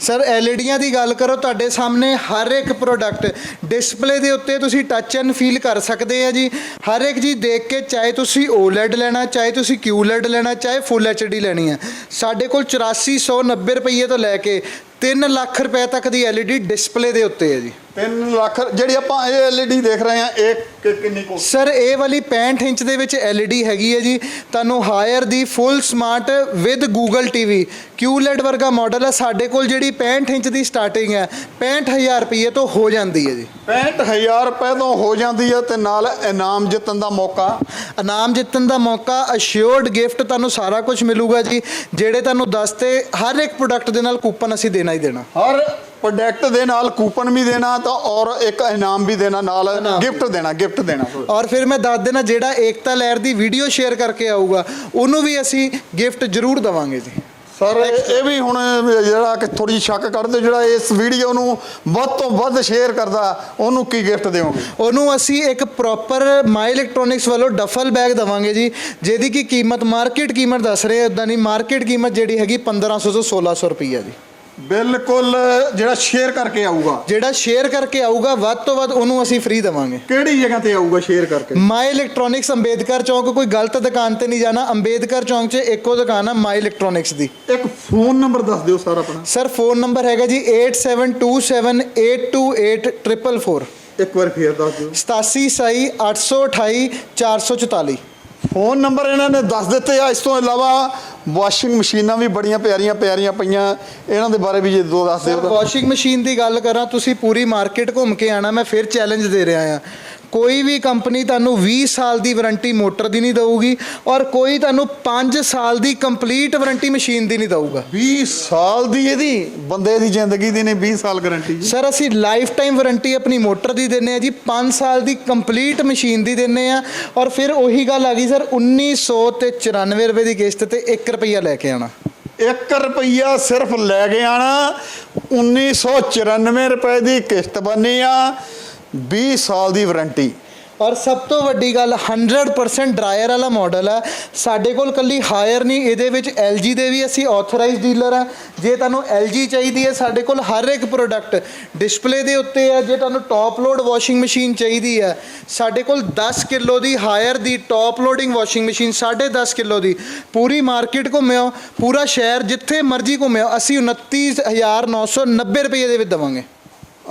ਸਰ ਐਲਈਡੀਆਂ ਦੀ ਗੱਲ ਕਰੋ ਤੁਹਾਡੇ ਸਾਹਮਣੇ ਹਰ ਇੱਕ ਪ੍ਰੋਡਕਟ ਡਿਸਪਲੇ ਦੇ ਉੱਤੇ ਤੁਸੀਂ ਟੱਚ ਐਂਡ ਫੀਲ ਕਰ ਸਕਦੇ ਆ ਜੀ। ਹਰ ਇੱਕ ਚੀਜ਼ ਦੇਖ ਕੇ ਚਾਹੇ ਤੁਸੀਂ OLED ਲੈਣਾ ਚਾਹੇ ਤੁਸੀਂ QLED ਲੈਣਾ ਚਾਹੇ ਫੁੱਲ HD ਲੈਣੀ ਹੈ ਸਾਡੇ ਕੋਲ 8490 ਰੁਪਏ ਤੋਂ ਲੈ ਕੇ 3 ਲੱਖ ਰੁਪਏ ਤੱਕ ਦੀ LED ਡਿਸਪਲੇ ਦੇ ਉੱਤੇ ਹੈ ਜੀ। 3 ਲੱਖ ਜਿਹੜੀ ਆਪਾਂ ਇਹ LED ਦੇਖ ਰਹੇ ਆ ਇਹ ਕਿ- ਕਿੰਨੀ ਕੋ ਸਰ ਇਹ ਵਾਲੀ 65 ਇੰਚ ਦੇ ਵਿੱਚ LED ਹੈਗੀ ਹੈ ਜੀ। ਤੁਹਾਨੂੰ Haier the full smart with Google TV QLED ਵਰਗਾ ਮਾਡਲ ਹੈ। ਸਾਡੇ ਕੋਲ ਜਿਹੜੀ 65 ਇੰਚ ਦੀ ਸਟਾਰਟਿੰਗ ਹੈ 65000 ਰੁਪਏ ਤੋਂ ਹੋ ਜਾਂਦੀ ਹੈ ਜੀ। 65000 ਰੁਪਏ ਤੋਂ ਹੋ ਜਾਂਦੀ ਹੈ ਤੇ ਨਾਲ ਇਨਾਮ ਜਿੱਤਣ ਦਾ ਮੌਕਾ। ਇਨਾਮ ਜਿੱਤਣ ਦਾ ਮੌਕਾ ਅਸ਼ਿਓਰਡ ਗਿਫਟ ਤੁਹਾਨੂੰ ਸਾਰਾ ਕੁਝ ਮਿਲੂਗਾ ਜੀ। ਜਿਹੜੇ ਤੁਹਾਨੂੰ ਦੱਸਤੇ ਹਰ ਇੱਕ ਪ੍ਰੋਡਕਟ ਦੇ ਨਾਲ ਕੂਪਨ ਅਸੀਂ ਦੇਣਾ ਹੀ ਦੇਣਾ। ਹਰ ਪ੍ਰੋਡਕਟ ਦੇ ਨਾਲ ਕੂਪਨ ਵੀ ਦੇਣਾ ਤਾਂ ਔਰ ਇੱਕ ਇਨਾਮ ਵੀ ਦੇਣਾ ਨਾਲ। ਗਿਫਟ ਦੇਣਾ ਗਿਫਟ ਦੇਣਾ। ਔਰ ਫਿਰ ਮੈਂ ਦੱਸ ਦੇਣਾ ਜਿਹੜਾ ਏਕਤਾ ਲਹਿਰ ਦੀ ਵੀਡੀਓ ਸ਼ੇਅਰ ਕਰਕੇ ਆਊਗਾ ਉਹਨੂੰ ਵੀ ਅਸੀਂ ਗਿਫਟ ਜ਼ਰੂਰ ਦਵਾਂਗੇ ਜੀ। ਸਰ ਇਹ ਵੀ ਹੁਣ ਜਿਹੜਾ ਕਿ ਥੋੜੀ ਸ਼ੱਕ ਕਰਦੇ ਜਿਹੜਾ ਇਸ ਵੀਡੀਓ ਨੂੰ ਵੱਧ ਤੋਂ ਵੱਧ ਸ਼ੇਅਰ ਕਰਦਾ ਉਹਨੂੰ ਕੀ ਗਿਫਟ ਦਿਓਗੇ? ਉਹਨੂੰ ਅਸੀਂ ਇੱਕ ਪ੍ਰੋਪਰ ਮਾਈ ਇਲੈਕਟ੍ਰੋਨਿਕਸ ਵੱਲੋਂ ਡਫਲ ਬੈਗ ਦਵਾਂਗੇ ਜੀ ਜਿਹਦੀ ਕੀ ਕੀਮਤ ਮਾਰਕੀਟ ਕੀਮਤ ਦੱਸ ਰਹੇ ਉਦਾਂ ਨਹੀਂ ਮਾਰਕੀਟ ਕੀਮਤ ਜਿਹੜੀ ਹੈਗੀ 1500 ਤੋਂ 1600 ਰੁਪਈਆ ਜੀ। ਬਿਲਕੁਲ ਜਿਹੜਾ ਸ਼ੇਅਰ ਕਰਕੇ ਆਊਗਾ। ਜਿਹੜਾ ਸ਼ੇਅਰ ਕਰਕੇ ਆਊਗਾ ਵੱਧ ਤੋਂ ਵੱਧ ਉਹਨੂੰ ਅਸੀਂ ਫ੍ਰੀ ਦਵਾਂਗੇ। ਕਿਹੜੀ ਜਗ੍ਹਾ ਤੇ ਆਊਗਾ ਸ਼ੇਅਰ ਕਰਕੇ? ਮਾਈ ਇਲੈਕਟ੍ਰੋਨਿਕਸ ਅੰਬੇਦਕਰ ਚੌਂਕ ਕੋਈ ਗਲਤ ਦੁਕਾਨ ਤੇ ਨਹੀਂ ਜਾਣਾ। ਅੰਬੇਦਕਰ ਚੌਂਕ 'ਚ ਇੱਕੋ ਦੁਕਾਨ ਆ ਮਾਈ ਇਲੈਕਟ੍ਰੋਨਿਕਸ ਦੀ। ਇੱਕ ਫੋਨ ਨੰਬਰ ਦੱਸ ਦਿਓ ਸਰ ਆਪਣਾ। ਸਰ ਫੋਨ ਨੰਬਰ ਹੈਗਾ ਜੀ 8727828444 ਇੱਕ ਵਾਰ ਫੇਰ ਦੱਸ ਦਿਓ। 87 ਸਾਈ 828 444 ਫੋਨ ਨੰਬਰ ਇਹਨਾਂ ਨੇ ਦੱਸ ਦਿੱਤੇ ਆ। ਇਸ ਤੋਂ ਇਲਾਵਾ ਵਾਸ਼ਿੰਗ ਮਸ਼ੀਨਾਂ ਵੀ ਬੜੀਆਂ ਪਿਆਰੀਆਂ ਪਿਆਰੀਆਂ ਪਈਆਂ। ਇਹਨਾਂ ਦੇ ਬਾਰੇ ਵੀ ਜੇ ਦੋ ਦੱਸ ਦਿਓ ਵਾਸ਼ਿੰਗ ਮਸ਼ੀਨ ਦੀ ਗੱਲ ਕਰਾਂ ਤੁਸੀਂ ਪੂਰੀ ਮਾਰਕੀਟ ਘੁੰਮ ਕੇ ਆਣਾ ਮੈਂ ਫਿਰ ਚੈਲੰਜ ਦੇ ਰਿਹਾ ਆ। ਕੋਈ ਵੀ ਕੰਪਨੀ ਤੁਹਾਨੂੰ 20 ਸਾਲ ਦੀ ਵਾਰੰਟੀ ਮੋਟਰ ਦੀ ਨਹੀਂ ਦਊਗੀ ਔਰ ਕੋਈ ਤੁਹਾਨੂੰ 5 ਸਾਲ ਦੀ ਕੰਪਲੀਟ ਵਾਰੰਟੀ ਮਸ਼ੀਨ ਦੀ ਨਹੀਂ ਦਊਗਾ। 20 ਸਾਲ ਦੀ ਇਹਦੀ ਬੰਦੇ ਦੀ ਜ਼ਿੰਦਗੀ ਦੀ ਨੇ 20 ਸਾਲ ਗਾਰੰਟੀ ਜੀ। ਸਰ ਅਸੀਂ ਲਾਈਫ ਟਾਈਮ ਵਾਰੰਟੀ ਆਪਣੀ ਮੋਟਰ ਦੀ ਦਿੰਨੇ ਆ ਜੀ 5 ਸਾਲ ਦੀ ਕੰਪਲੀਟ ਮਸ਼ੀਨ ਦੀ ਦਿੰਨੇ ਆ ਔਰ ਫਿਰ ਉਹੀ ਗੱਲ ਆ ਗਈ ਸਰ 1900 ਤੇ 94 ਰੁਪਏ ਦੀ ਕਿਸ਼ਤ ਤੇ 1 ਰੁਪਈਆ ਲੈ ਕੇ ਆਣਾ 1 ਰੁਪਈਆ ਸਿਰਫ ਲੈ ਕੇ ਆਣਾ 1994 ਰੁਪਏ ਦੀ ਕਿਸ਼ਤ ਬਣੀ ਆ 20 ਸਾਲ ਦੀ ਵਾਰੰਟੀ। ਔਰ ਸਭ ਤੋਂ ਵੱਡੀ ਗੱਲ 100% ਡਰਾਇਰ ਵਾਲਾ ਮਾਡਲ ਹੈ। ਸਾਡੇ ਕੋਲ ਕੱਲੀ ਹਾਇਰ ਨਹੀਂ, ਇਹਦੇ ਵਿੱਚ LG ਦੇ ਵੀ ਅਸੀਂ ਆਥੋਰਾਈਜ਼ਡ ਡੀਲਰ ਆ ਜੇ ਤੁਹਾਨੂੰ LG ਚਾਹੀਦੀ ਹੈ, ਸਾਡੇ ਕੋਲ ਹਰ ਇੱਕ ਪ੍ਰੋਡਕਟ ਡਿਸਪਲੇ ਦੇ ਉੱਤੇ ਹੈ। ਜੇ ਤੁਹਾਨੂੰ ਟੌਪ ਲੋਡ ਵਾਸ਼ਿੰਗ ਮਸ਼ੀਨ ਚਾਹੀਦੀ ਹੈ, ਸਾਡੇ ਕੋਲ 10 ਕਿਲੋ ਦੀ ਹਾਇਰ ਦੀ top loading washing machine 10.5 kilo ਦੀ। ਪੂਰੀ ਮਾਰਕੀਟ ਘੁੰਮਿਓ, ਪੂਰਾ ਸ਼ਹਿਰ ਜਿੱਥੇ ਮਰਜ਼ੀ ਘੁੰਮਿਓ, ਅਸੀਂ 29990 ਰੁਪਏ ਦੇ ਵਿੱਚ ਦਵਾਂਗੇ।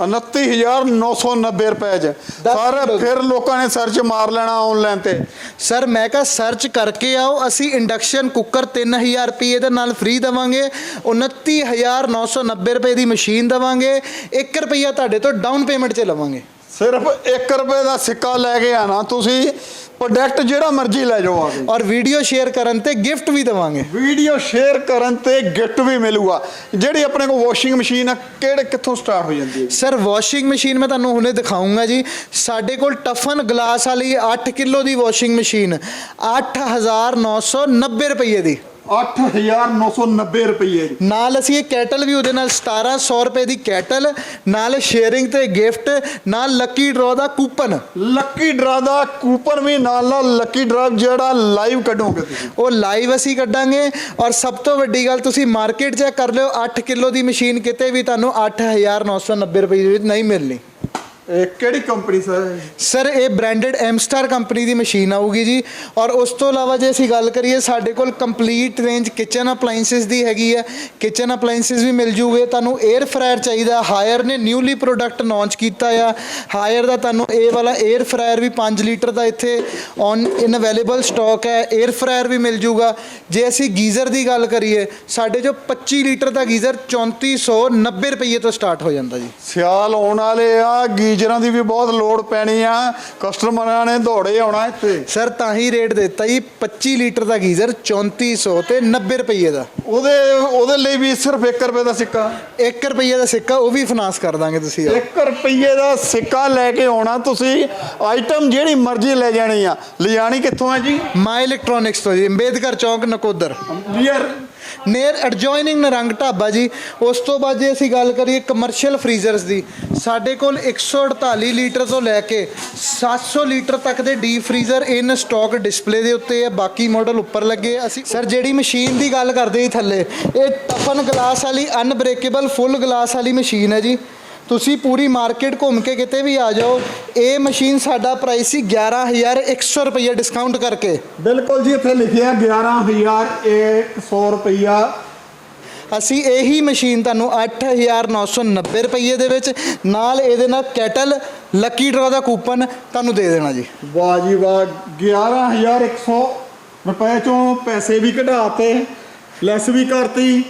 29990 ਰੁਪਏ ਚ। ਸਰ। ਫਿਰ ਲੋਕਾਂ ਨੇ ਸਰਚ ਮਾਰ ਲੈਣਾ ਆਨਲਾਈਨ ਤੇ। ਸਰ ਮੈਂ ਕਹਾ ਸਰਚ ਕਰਕੇ ਆਓ ਅਸੀਂ ਇੰਡਕਸ਼ਨ ਕੁੱਕਰ 3000 ਰੁਪਏ ਦੇ ਨਾਲ ਫ੍ਰੀ ਦਵਾਂਗੇ 29990 ਰੁਪਏ ਦੀ ਮਸ਼ੀਨ ਦਵਾਂਗੇ 1 ਰੁਪਿਆ ਤੁਹਾਡੇ ਤੋਂ ਡਾਊਨ ਪੇਮੈਂਟ 'ਚ ਲਵਾਂਗੇ। ਸਿਰਫ 1 ਰੁਪਏ ਦਾ ਸਿੱਕਾ ਲੈ ਕੇ ਆਣਾ ਤੁਸੀਂ ਪ੍ਰੋਡਕਟ ਜਿਹੜਾ ਮਰਜ਼ੀ ਲੈ ਜਾਓ ਆ ਕੇ। ਔਰ ਵੀਡੀਓ ਸ਼ੇਅਰ ਕਰਨ ਤੇ ਗਿਫਟ ਵੀ ਦਵਾਂਗੇ। ਵੀਡੀਓ ਸ਼ੇਅਰ ਕਰਨ ਤੇ ਗਿਫਟ ਵੀ ਮਿਲੂਗਾ। ਜਿਹੜੀ ਆਪਣੇ ਕੋਲ ਵਾਸ਼ਿੰਗ ਮਸ਼ੀਨ ਆ ਕਿਹੜੇ ਕਿੱਥੋਂ ਸਟਾਰਟ ਹੋ ਜਾਂਦੀ ਹੈ? ਸਰ ਵਾਸ਼ਿੰਗ ਮਸ਼ੀਨ ਮੈਂ ਤੁਹਾਨੂੰ ਹੁਣੇ ਦਿਖਾਉਂਗਾ ਜੀ। ਸਾਡੇ ਕੋਲ ਟਫਨ ਗਲਾਸ ਵਾਲੀ 8 ਕਿਲੋ ਦੀ ਵਾਸ਼ਿੰਗ ਮਸ਼ੀਨ 8990 ਰੁਪਏ ਦੀ। 8990 ਰੁਪਏ ਨਾਲ ਅਸੀਂ ਇਹ ਕੈਟਲ ਵੀ ਉਹਦੇ ਨਾਲ 1700 ਰੁਪਏ ਦੀ ਕੈਟਲ ਨਾਲ ਸ਼ੇਅਰਿੰਗ ਤੇ ਗਿਫਟ ਨਾਲ ਲੱਕੀ ਡਰਾ ਦਾ ਕੂਪਨ। ਲੱਕੀ ਡਰਾ ਦਾ ਕੂਪਨ ਵੀ ਨਾਲ ਨਾਲ ਲੱਕੀ ਡਰਾ ਜਿਹੜਾ ਲਾਈਵ ਕੱਢੋਗੇ ਤੁਸੀਂ। ਉਹ ਲਾਈਵ ਅਸੀਂ ਕੱਢਾਂਗੇ ਔਰ ਸਭ ਤੋਂ ਵੱਡੀ ਗੱਲ ਤੁਸੀਂ ਮਾਰਕੀਟ ਚੈੱਕ ਕਰ ਲਿਓ 8 ਕਿਲੋ ਦੀ ਮਸ਼ੀਨ ਕਿਤੇ ਵੀ ਤੁਹਾਨੂੰ 8990 ਰੁਪਏ ਦੇ ਵਿੱਚ ਨਹੀਂ ਮਿਲਣੀ। ਇਹ ਕਿਹੜੀ ਕੰਪਨੀ ਸਰ? ਸਰ ਇਹ ਬ੍ਰਾਂਡਡ ਐਮਸਟਾਰ ਕੰਪਨੀ ਦੀ ਮਸ਼ੀਨ ਆਊਗੀ ਜੀ। ਔਰ ਉਸ ਤੋਂ ਇਲਾਵਾ ਜੇ ਅਸੀਂ ਗੱਲ ਕਰੀਏ ਸਾਡੇ ਕੋਲ ਕੰਪਲੀਟ ਰੇਂਜ ਕਿਚਨ ਅਪਲਾਈਐਂਸਸ ਦੀ ਹੈਗੀ ਹੈ। ਕਿਚਨ ਅਪਲਾਈਐਂਸਸ ਵੀ ਮਿਲ ਜੂਗੇ। ਤੁਹਾਨੂੰ 에ਅਰ ਫਰਾਇਰ ਚਾਹੀਦਾ। ਹਾਇਰ ਨੇ ਨਿਊਲੀ ਪ੍ਰੋਡਕਟ ਲਾਂਚ ਕੀਤਾ ਆ। ਹਾਇਰ ਦਾ ਤੁਹਾਨੂੰ ਇਹ ਵਾਲਾ 에ਅਰ ਫਰਾਇਰ ਵੀ 5 ਲੀਟਰ ਦਾ ਇੱਥੇ ਔਨ ਇਨ ਅਵੇਲੇਬਲ ਸਟਾਕ ਹੈ। 에ਅਰ ਫਰਾਇਰ ਵੀ ਮਿਲ ਜੂਗਾ। ਜੇ ਅਸੀਂ ਗੀਜ਼ਰ ਦੀ ਗੱਲ ਕਰੀਏ ਸਾਡੇ ਜੋ 25 ਲੀਟਰ ਦਾ ਗੀਜ਼ਰ 3490 ਰੁਪਏ ਤੋਂ ਸਟਾਰਟ ਹੋ ਜਾਂਦਾ ਜੀ। ਸਿਆਲ ਆਉਣ ਵਾਲੇ ਆ ਗੀਜਰਾਂ ਦੀ ਵੀ ਬਹੁਤ ਲੋੜ ਪੈਣੀ ਆ। ਕਸਟਮਰਾਂ ਨੇ ਦੌੜੇ ਆਉਣਾ ਇੱਥੇ। ਸਰ ਤਾਂ ਹੀ ਰੇਟ ਦਿੱਤਾ ਜੀ 25 ਲੀਟਰ ਦਾ ਗੀਜ਼ਰ 3400 ਤੇ 90 ਰੁਪਏ ਦਾ। ਉਹਦੇ ਉਹਦੇ ਲਈ ਵੀ ਸਿਰਫ 1 ਰੁਪਏ ਦਾ ਸਿੱਕਾ। 1 ਰੁਪਏ ਦਾ ਸਿੱਕਾ ਉਹ ਵੀ ਫਾਈਨਾਂਸ ਕਰ ਦਾਂਗੇ ਤੁਸੀਂ 1 ਰੁਪਏ ਦਾ ਸਿੱਕਾ ਲੈ ਕੇ ਆਉਣਾ ਤੁਸੀਂ ਆਈਟਮ ਜਿਹੜੀ ਮਰਜ਼ੀ ਲੈ ਜਾਣੀ ਆ। ਲਿਜਾਣੀ ਕਿੱਥੋਂ ਆ ਜੀ? ਮਾਈ ਇਲੈਕਟ੍ਰੋਨਿਕਸ ਤੋਂ ਜੀ ਅੰਬੇਦਕਰ ਚੌਂਕ Nakodar. Near near adjoining Narang dhaba ji ਉਸ ਤੋਂ ਬਾਅਦ ਜੇ ਅਸੀਂ ਗੱਲ ਕਰੀਏ ਕਮਰਸ਼ੀਅਲ ਫਰੀਜ਼ਰਸ ਦੀ, ਸਾਡੇ ਕੋਲ 148 ਲੀਟਰ ਤੋਂ ਲੈ ਕੇ 700 ਲੀਟਰ ਤੱਕ ਦੇ deep freezer in stock display ਦੇ ਉੱਤੇ ਹੈ, ਬਾਕੀ ਮਾਡਲ ਉੱਪਰ ਲੱਗੇ ਅਸੀਂ। ਸਰ ਜਿਹੜੀ ਮਸ਼ੀਨ ਦੀ ਗੱਲ ਕਰਦੇ ਜੀ ਥੱਲੇ, ਇਹ ਟਫਨ ਗਲਾਸ ਵਾਲੀ ਅਨਬ੍ਰੇਕੇਬਲ ਫੁੱਲ ਗਲਾਸ ਵਾਲੀ ਮਸ਼ੀਨ ਹੈ ਜੀ। ਤੁਸੀਂ ਪੂਰੀ ਮਾਰਕੀਟ ਘੁੰਮ ਕੇ ਕਿਤੇ ਵੀ ਆ ਜਾਓ ਇਹ ਮਸ਼ੀਨ ਸਾਡਾ ਪ੍ਰਾਈਸ ਸੀ 11100 ਰੁਪਏ ਡਿਸਕਾਊਂਟ ਕਰਕੇ। ਬਿਲਕੁਲ ਜੀ ਇੱਥੇ ਲਿਖਿਆ 11100 ਰੁਪਇਆ ਅਸੀਂ ਇਹੀ ਮਸ਼ੀਨ ਤੁਹਾਨੂੰ 8990 ਰੁਪਏ ਦੇ ਵਿੱਚ ਨਾਲ ਇਹਦੇ ਨਾਲ ਕੈਟਲ ਲੱਕੀ ਡਰਾ ਦਾ ਕੂਪਨ ਤੁਹਾਨੂੰ ਦੇ ਦੇਣਾ ਜੀ। ਵਾਹ ਜੀ ਵਾਹ 11100 ਰੁਪਏ ਚੋਂ ਪੈਸੇ ਵੀ ਕਢਾਤੇ ਲੈਸ ਵੀ ਕਰਤੀ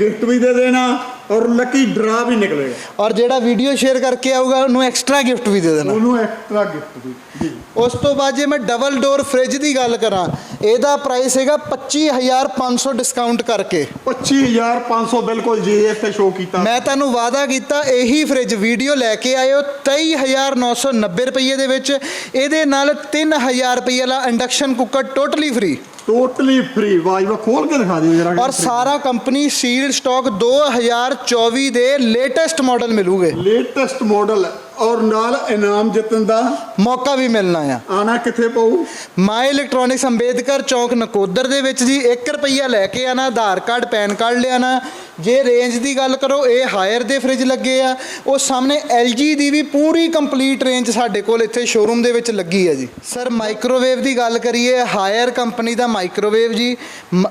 ਗਿਫਟ ਵੀ ਦੇ ਦੇਣਾ। ਔਰ ਲੱਕੀ ਡਰਾ ਵੀ ਨਿਕਲੇਗਾ। ਔਰ ਜਿਹੜਾ ਵੀਡੀਓ ਸ਼ੇਅਰ ਕਰਕੇ ਆਊਗਾ ਉਹਨੂੰ ਐਕਸਟਰਾ ਗਿਫਟ ਵੀ ਦੇ ਦੇਣਾ। ਉਹਨੂੰ ਐਕਸਟਰਾ ਗਿਫਟ ਵੀ ਜੀ। ਉਸ ਤੋਂ ਬਾਅਦ ਜੇ ਮੈਂ ਡਬਲ ਡੋਰ ਫ੍ਰਿਜ ਦੀ ਗੱਲ ਕਰਾਂ ਇਹਦਾ ਪ੍ਰਾਈਸ ਹੈਗਾ 25500 ਡਿਸਕਾਊਂਟ ਕਰਕੇ। 25500 ਬਿਲਕੁਲ ਜੀ ਇੱਥੇ ਸ਼ੋਅ ਕੀਤਾ। ਮੈਂ ਤੁਹਾਨੂੰ ਵਾਅਦਾ ਕੀਤਾ ਇਹੀ ਫ੍ਰਿਜ ਵੀਡੀਓ ਲੈ ਕੇ ਆਇਓ 23990 ਰੁਪਏ ਦੇ ਵਿੱਚ ਇਹਦੇ ਨਾਲ 3000 ਰੁਪਏ ਵਾਲਾ induction cooker totally free totally free ਵਾਹ ਖੋਲ ਕੇ ਦਿਖਾ ਦਿਓ ਜਰਾ ਔਰ ਸਾਰਾ ਕੰਪਨੀ ਸੀਲਡ ਸਟਾਕ 2024 ਦੇ ਲੇਟੈਸਟ ਮਾਡਲ ਮਿਲੂਗੇ। ਲੇਟੈਸਟ ਮਾਡਲ ਔਰ ਨਾਲ ਇਨਾਮ ਜਿੱਤਣ ਦਾ ਮੌਕਾ ਵੀ ਮਿਲਣਾ ਆ। ਆਣਾ ਕਿੱਥੇ ਪਊ? ਮਾਈ ਇਲੈਕਟ੍ਰੋਨਿਕਸ ਅੰਬੇਦਕਰ ਚੌਕ ਨਕੋਦਰ ਦੇ ਵਿੱਚ ਜੀ 1 ਰੁਪਈਆ ਲੈ ਕੇ ਆਣਾ ਆਧਾਰ ਕਾਰਡ ਪੈਨ ਕਾਰਡ ਲਿਆਣਾ। ਜੇ ਰੇਂਜ ਦੀ ਗੱਲ ਕਰੋ ਇਹ ਹਾਇਰ ਦੇ ਫ੍ਰਿਜ ਲੱਗੇ ਆ। ਉਹ ਸਾਹਮਣੇ LG ਦੀ ਵੀ ਪੂਰੀ ਕੰਪਲੀਟ ਰੇਂਜ ਸਾਡੇ ਕੋਲ ਇੱਥੇ ਸ਼ੋਰੂਮ ਦੇ ਵਿੱਚ ਲੱਗੀ ਹੈ ਜੀ। ਸਰ ਮਾਈਕ੍ਰੋਵੇਵ ਦੀ ਗੱਲ ਕਰੀਏ ਹਾਇਰ ਕੰਪਨੀ ਦਾ ਮਾਈਕ੍ਰੋਵੇਵ ਜੀ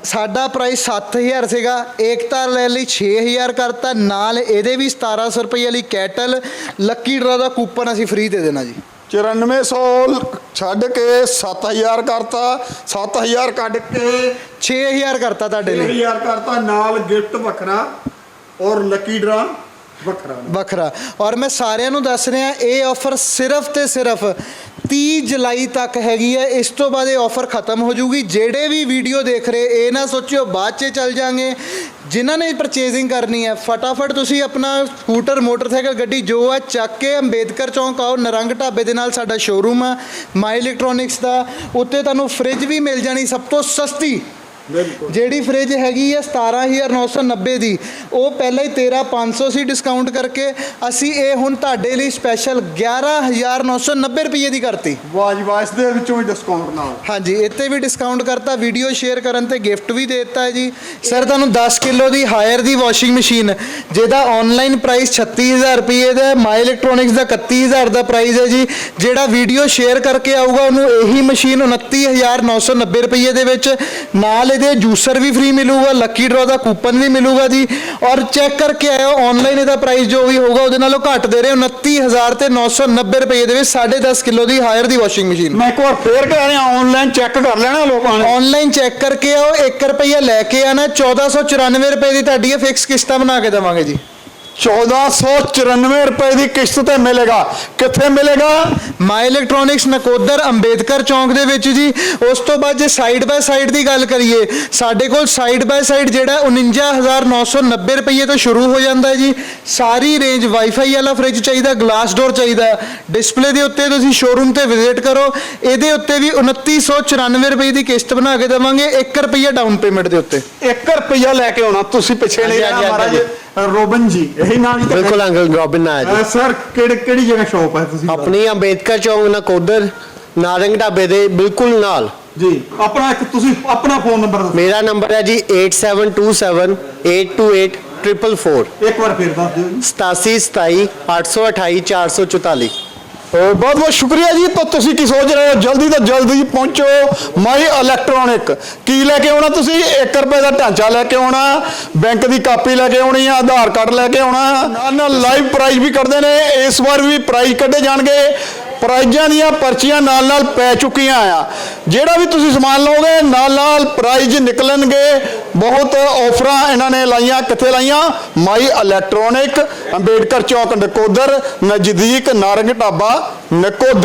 ਸਾਡਾ ਪ੍ਰਾਈਸ 7000 ਸੀਗਾ। ਏਕਤਾ ਲੈ ਲਈ 6000 ਕਰਤਾ। ਨਾਲ ਇਹਦੇ ਵੀ 1700 ਰੁਪਏ ਵਾਲੀ ਕੈਟਲ ਲੱਕੀ ਡਰਾ ਦਾ ਕੂਪਨ ਅਸੀਂ ਫ੍ਰੀ ਦੇ ਦੇਣਾ ਜੀ। 9400 ਛੱਡ ਕੇ 7000 ਕਰਤਾ 7000 ਕੱਢ ਕੇ 6000 ਕਰਤਾ ਤੁਹਾਡੇ ਲਈ। 6000 ਕਰਤਾ ਨਾਲ ਗਿਫਟ ਵੱਖਰਾ ਔਰ ਲੱਕੀ ਡਰਾ ਵੱਖਰਾ ਵੱਖਰਾ। ਔਰ ਮੈਂ ਸਾਰਿਆਂ ਨੂੰ ਦੱਸ ਰਿਹਾ, ਇਹ ਆਫਰ ਸਿਰਫ ਤੇ ਸਿਰਫ 30 ਜੁਲਾਈ ਤੱਕ ਹੈਗੀ ਹੈ। ਇਸ ਤੋਂ ਬਾਅਦ ਇਹ ਆਫਰ ਖਤਮ ਹੋ ਜਾਊਗੀ। ਜਿਹੜੇ ਵੀ ਵੀਡੀਓ ਦੇਖ ਰਹੇ, ਇਹ ਨਾ ਸੋਚਿਓ, ਬਾਅਦ 'ਚ ਚੱਲ ਜਾਾਂਗੇ। ਜਿਨ੍ਹਾਂ ਨੇ ਪਰਚੇਜ਼ਿੰਗ ਕਰਨੀ ਹੈ, ਫਟਾਫਟ ਤੁਸੀਂ ਆਪਣਾ ਸਕੂਟਰ ਮੋਟਰਸਾਈਕਲ ਗੱਡੀ ਜੋ ਹੈ ਚੱਕ ਕੇ ਅੰਬੇਦਕਰ ਚੌਂਕ ਆਓ। ਨਰੰਗ ਢਾਬੇ ਦੇ ਨਾਲ ਸਾਡਾ ਸ਼ੋਰੂਮ ਆ ਮਾਈ ਇਲੈਕਟ੍ਰੋਨਿਕਸ ਦਾ। ਉੱਤੇ ਤੁਹਾਨੂੰ ਫ੍ਰਿਜ ਵੀ ਮਿਲ ਜਾਣੀ ਸਭ ਤੋਂ ਸਸਤੀ ਜਿਹੜੀ ਫ੍ਰਿਜ ਹੈਗੀ ਹੈ 17990 ਦੀ ਉਹ ਪਹਿਲਾਂ ਹੀ 13500 ਸੀ ਡਿਸਕਾਊਂਟ ਕਰਕੇ ਅਸੀਂ ਇਹ ਹੁਣ ਤੁਹਾਡੇ ਲਈ ਸਪੈਸ਼ਲ 11990 ਰੁਪਏ ਦੀ ਕਰਤੀ। ਵਾਹ ਜੀ ਵਾਹ ਇਸ ਦੇ ਵਿੱਚੋਂ ਵੀ ਡਿਸਕਾਊਂਟ ਨਾਲ ਹਾਂਜੀ ਇੱਥੇ ਵੀ ਡਿਸਕਾਊਂਟ ਕਰਤਾ ਵੀਡੀਓ ਸ਼ੇਅਰ ਕਰਨ ਤੇ ਗਿਫਟ ਵੀ ਦੇ ਦਿੱਤਾ ਹੈ ਜੀ। ਸਰ ਤੁਹਾਨੂੰ 10 ਕਿਲੋ ਦੀ ਹਾਇਰ ਦੀ ਵਾਸ਼ਿੰਗ ਮਸ਼ੀਨ ਜਿਹਦਾ ਆਨਲਾਈਨ ਪ੍ਰਾਈਸ 36000 ਰੁਪਏ ਦਾ ਮਾਈ ਇਲੈਕਟ੍ਰੋਨਿਕਸ ਦਾ 31000 ਦਾ ਪ੍ਰਾਈਸ ਹੈ ਜੀ। ਜਿਹੜਾ ਵੀਡੀਓ ਸ਼ੇਅਰ ਕਰਕੇ ਆਊਗਾ ਉਹਨੂੰ ਇਹੀ ਮਸ਼ੀਨ 29990 ਰੁਪਏ ਦੇ ਵਿੱਚ ਨਾਲ ਇਹਦੇ ਜੂਸਰ ਵੀ ਫ੍ਰੀ ਮਿਲੂਗਾ ਲੱਕੀ ਡਰਾ ਦਾ ਕੂਪਨ ਵੀ ਮਿਲੂਗਾ ਜੀ। ਔਰ ਚੈੱਕ ਕਰਕੇ ਆਇਓ ਆਨਲਾਈਨ ਇਹਦਾ ਪ੍ਰਾਈਸ ਜੋ ਵੀ ਹੋਊਗਾ ਉਹਦੇ ਨਾਲੋਂ ਘੱਟ ਦੇ ਰਹੇ 29000 ਤੇ 990 ਰੁਪਏ ਦੇ ਵਿੱਚ 10.5 ਕਿਲੋ ਦੀ ਹਾਇਰ ਦੀ ਵਾਸ਼ਿੰਗ ਮਸ਼ੀਨ ਮੈਂ ਇੱਕ ਵਾਰ ਫੇਰ ਕਹਿ ਰਿਹਾ ਆਨਲਾਈਨ ਚੈੱਕ ਕਰ ਲੈਣਾ ਲੋਕਾਂ ਨੇ। ਆਨਲਾਈਨ ਚੈੱਕ ਕਰਕੇ ਆਓ 1 ਰੁਪਈਆ ਲੈ ਕੇ ਆਣਾ 1494 ਰੁਪਏ ਦੀ ਤੁਹਾਡੀ ਫਿਕਸ ਕਿਸ਼ਤਾਂ ਬਣਾ ਕੇ ਦੇਵਾਂਗੇ ਜੀ। 1494 ਰੁਪਏ ਦੀ ਕਿਸ਼ਤ ਤੇ ਮਿਲੇਗਾ ਕਿੱਥੇ ਮਿਲੇਗਾ ਮਾਈ ਇਲੈਕਟ੍ਰੋਨਿਕਸ ਨਕੋਦਰ ਅੰਬੇਦਕਰ ਚੌਂਕ ਦੇ ਵਿੱਚ ਜੀ ਉਸ ਤੋਂ ਬਾਅਦ ਜੇ ਸਾਈਡ ਬਾਏ ਸਾਈਡ ਦੀ ਗੱਲ ਕਰੀਏ ਸਾਡੇ ਕੋਲ ਸਾਈਡ ਬਾਏ ਸਾਈਡ ਜਿਹੜਾ 49990 ਰੁਪਏ ਤੋਂ ਸ਼ੁਰੂ ਹੋ ਜਾਂਦਾ ਹੈ ਜੀ ਸਾਰੀ ਰੇਂਜ ਵਾਈਫਾਈ ਵਾਲਾ ਫ੍ਰਿਜ ਚਾਹੀਦਾ ਗਲਾਸ ਡੋਰ ਚਾਹੀਦਾ ਡਿਸਪਲੇ ਦੇ ਉੱਤੇ ਤੁਸੀਂ ਸ਼ੋਰੂਮ ਤੇ ਵਿਜ਼ਿਟ ਕਰੋ ਇਹਦੇ ਉੱਤੇ ਵੀ 2994 ਰੁਪਏ ਦੀ ਕਿਸ਼ਤ ਬਣਾ ਕੇ ਦੇਵਾਂਗੇ 1 ਰੁਪਈਆ ਡਾਊਨ ਪੇਮੈਂਟ ਦੇ ਉੱਤੇ 1 ਰੁਪਿਆ ਲੈ ਕੇ ਆਉਣਾ ਤੁਸੀਂ ਪਿੱਛੇ ਨਹੀਂ ਰਹਿਣਾ ਮਹਾਰਾਜ ਰੋਬਨ ਜੀ ਇਹੀ ਨਾਮ ਹੀ ਤਾਂ ਬਿਲਕੁਲ ਅੰਕਲ ਰੋਬਿਨ ਆਇਆ ਜੀ। ਅਹ ਸਰ ਕਿਹੜੀ ਕਿਹੜੀ ਜਗ੍ਹਾ ਸ਼ੌਪ ਹੈ ਤੁਸੀਂ? ਆਪਣੀ ਅੰਬੇਦਕਰ ਚੌਂਕ ਨਕੋਦਰ ਨਾਰੰਗ ਢਾਬੇ ਦੇ ਬਿਲਕੁਲ ਨਾਲ। ਜੀ ਆਪਣਾ ਇੱਕ ਤੁਸੀਂ ਆਪਣਾ ਫੋਨ ਨੰਬਰ ਦੱਸੋ। ਮੇਰਾ ਨੰਬਰ ਹੈ ਜੀ 8727828444 ਇੱਕ ਵਾਰ ਫੇਰ ਦੱਸ ਦਿਓ ਜੀ। 8727 828 444 ਬਹੁਤ ਬਹੁਤ ਸ਼ੁਕਰੀਆ ਜੀ। ਤਾਂ ਤੁਸੀਂ ਕੀ ਸੋਚ ਰਹੇ ਹੋ? ਜਲਦੀ ਤੋਂ ਜਲਦੀ ਪਹੁੰਚੋ ਮਾਈ ਇਲੈਕਟ੍ਰੋਨਿਕ। ਕੀ ਲੈ ਕੇ ਆਉਣਾ ਤੁਸੀਂ? 1 ਰੁਪਏ ਦਾ ਢਾਂਚਾ ਲੈ ਕੇ ਆਉਣਾ। ਬੈਂਕ ਦੀ ਕਾਪੀ ਲੈ ਕੇ ਆਉਣੀ ਆ, ਆਧਾਰ ਕਾਰਡ ਲੈ ਕੇ ਆਉਣਾ। ਨਾਲ ਨਾਲ ਲਾਈਵ ਪ੍ਰਾਈਜ਼ ਵੀ ਕੱਢਦੇ ਨੇ। ਇਸ ਵਾਰ ਵੀ ਪ੍ਰਾਈਜ਼ ਕੱਢੇ ਜਾਣਗੇ। ਪ੍ਰਾਈਜ਼ਾਂ ਦੀਆਂ ਪਰਚੀਆਂ ਨਾਲ ਨਾਲ ਪੈ ਚੁੱਕੀਆਂ ਆ। ਜਿਹੜਾ ਵੀ ਤੁਸੀਂ ਸਮਾਨ ਲਓਗੇ, ਨਾਲ ਨਾਲ ਪ੍ਰਾਈਜ਼ ਨਿਕਲਣਗੇ। ਬਹੁਤ ਆਫਰਾਂ ਇਹਨਾਂ ਨੇ ਲਾਈਆਂ। ਕਿੱਥੇ ਲਾਈਆਂ? ਮਾਈ ਇਲੈਕਟ੍ਰੋਨਿਕ ਅੰਬੇਡਕਰ ਚੌਕ ਨਕੋਦਰ, ਨਜ਼ਦੀਕ ਨਾਰੰਗ ਢਾਬਾ ਨਕੋਦਰ।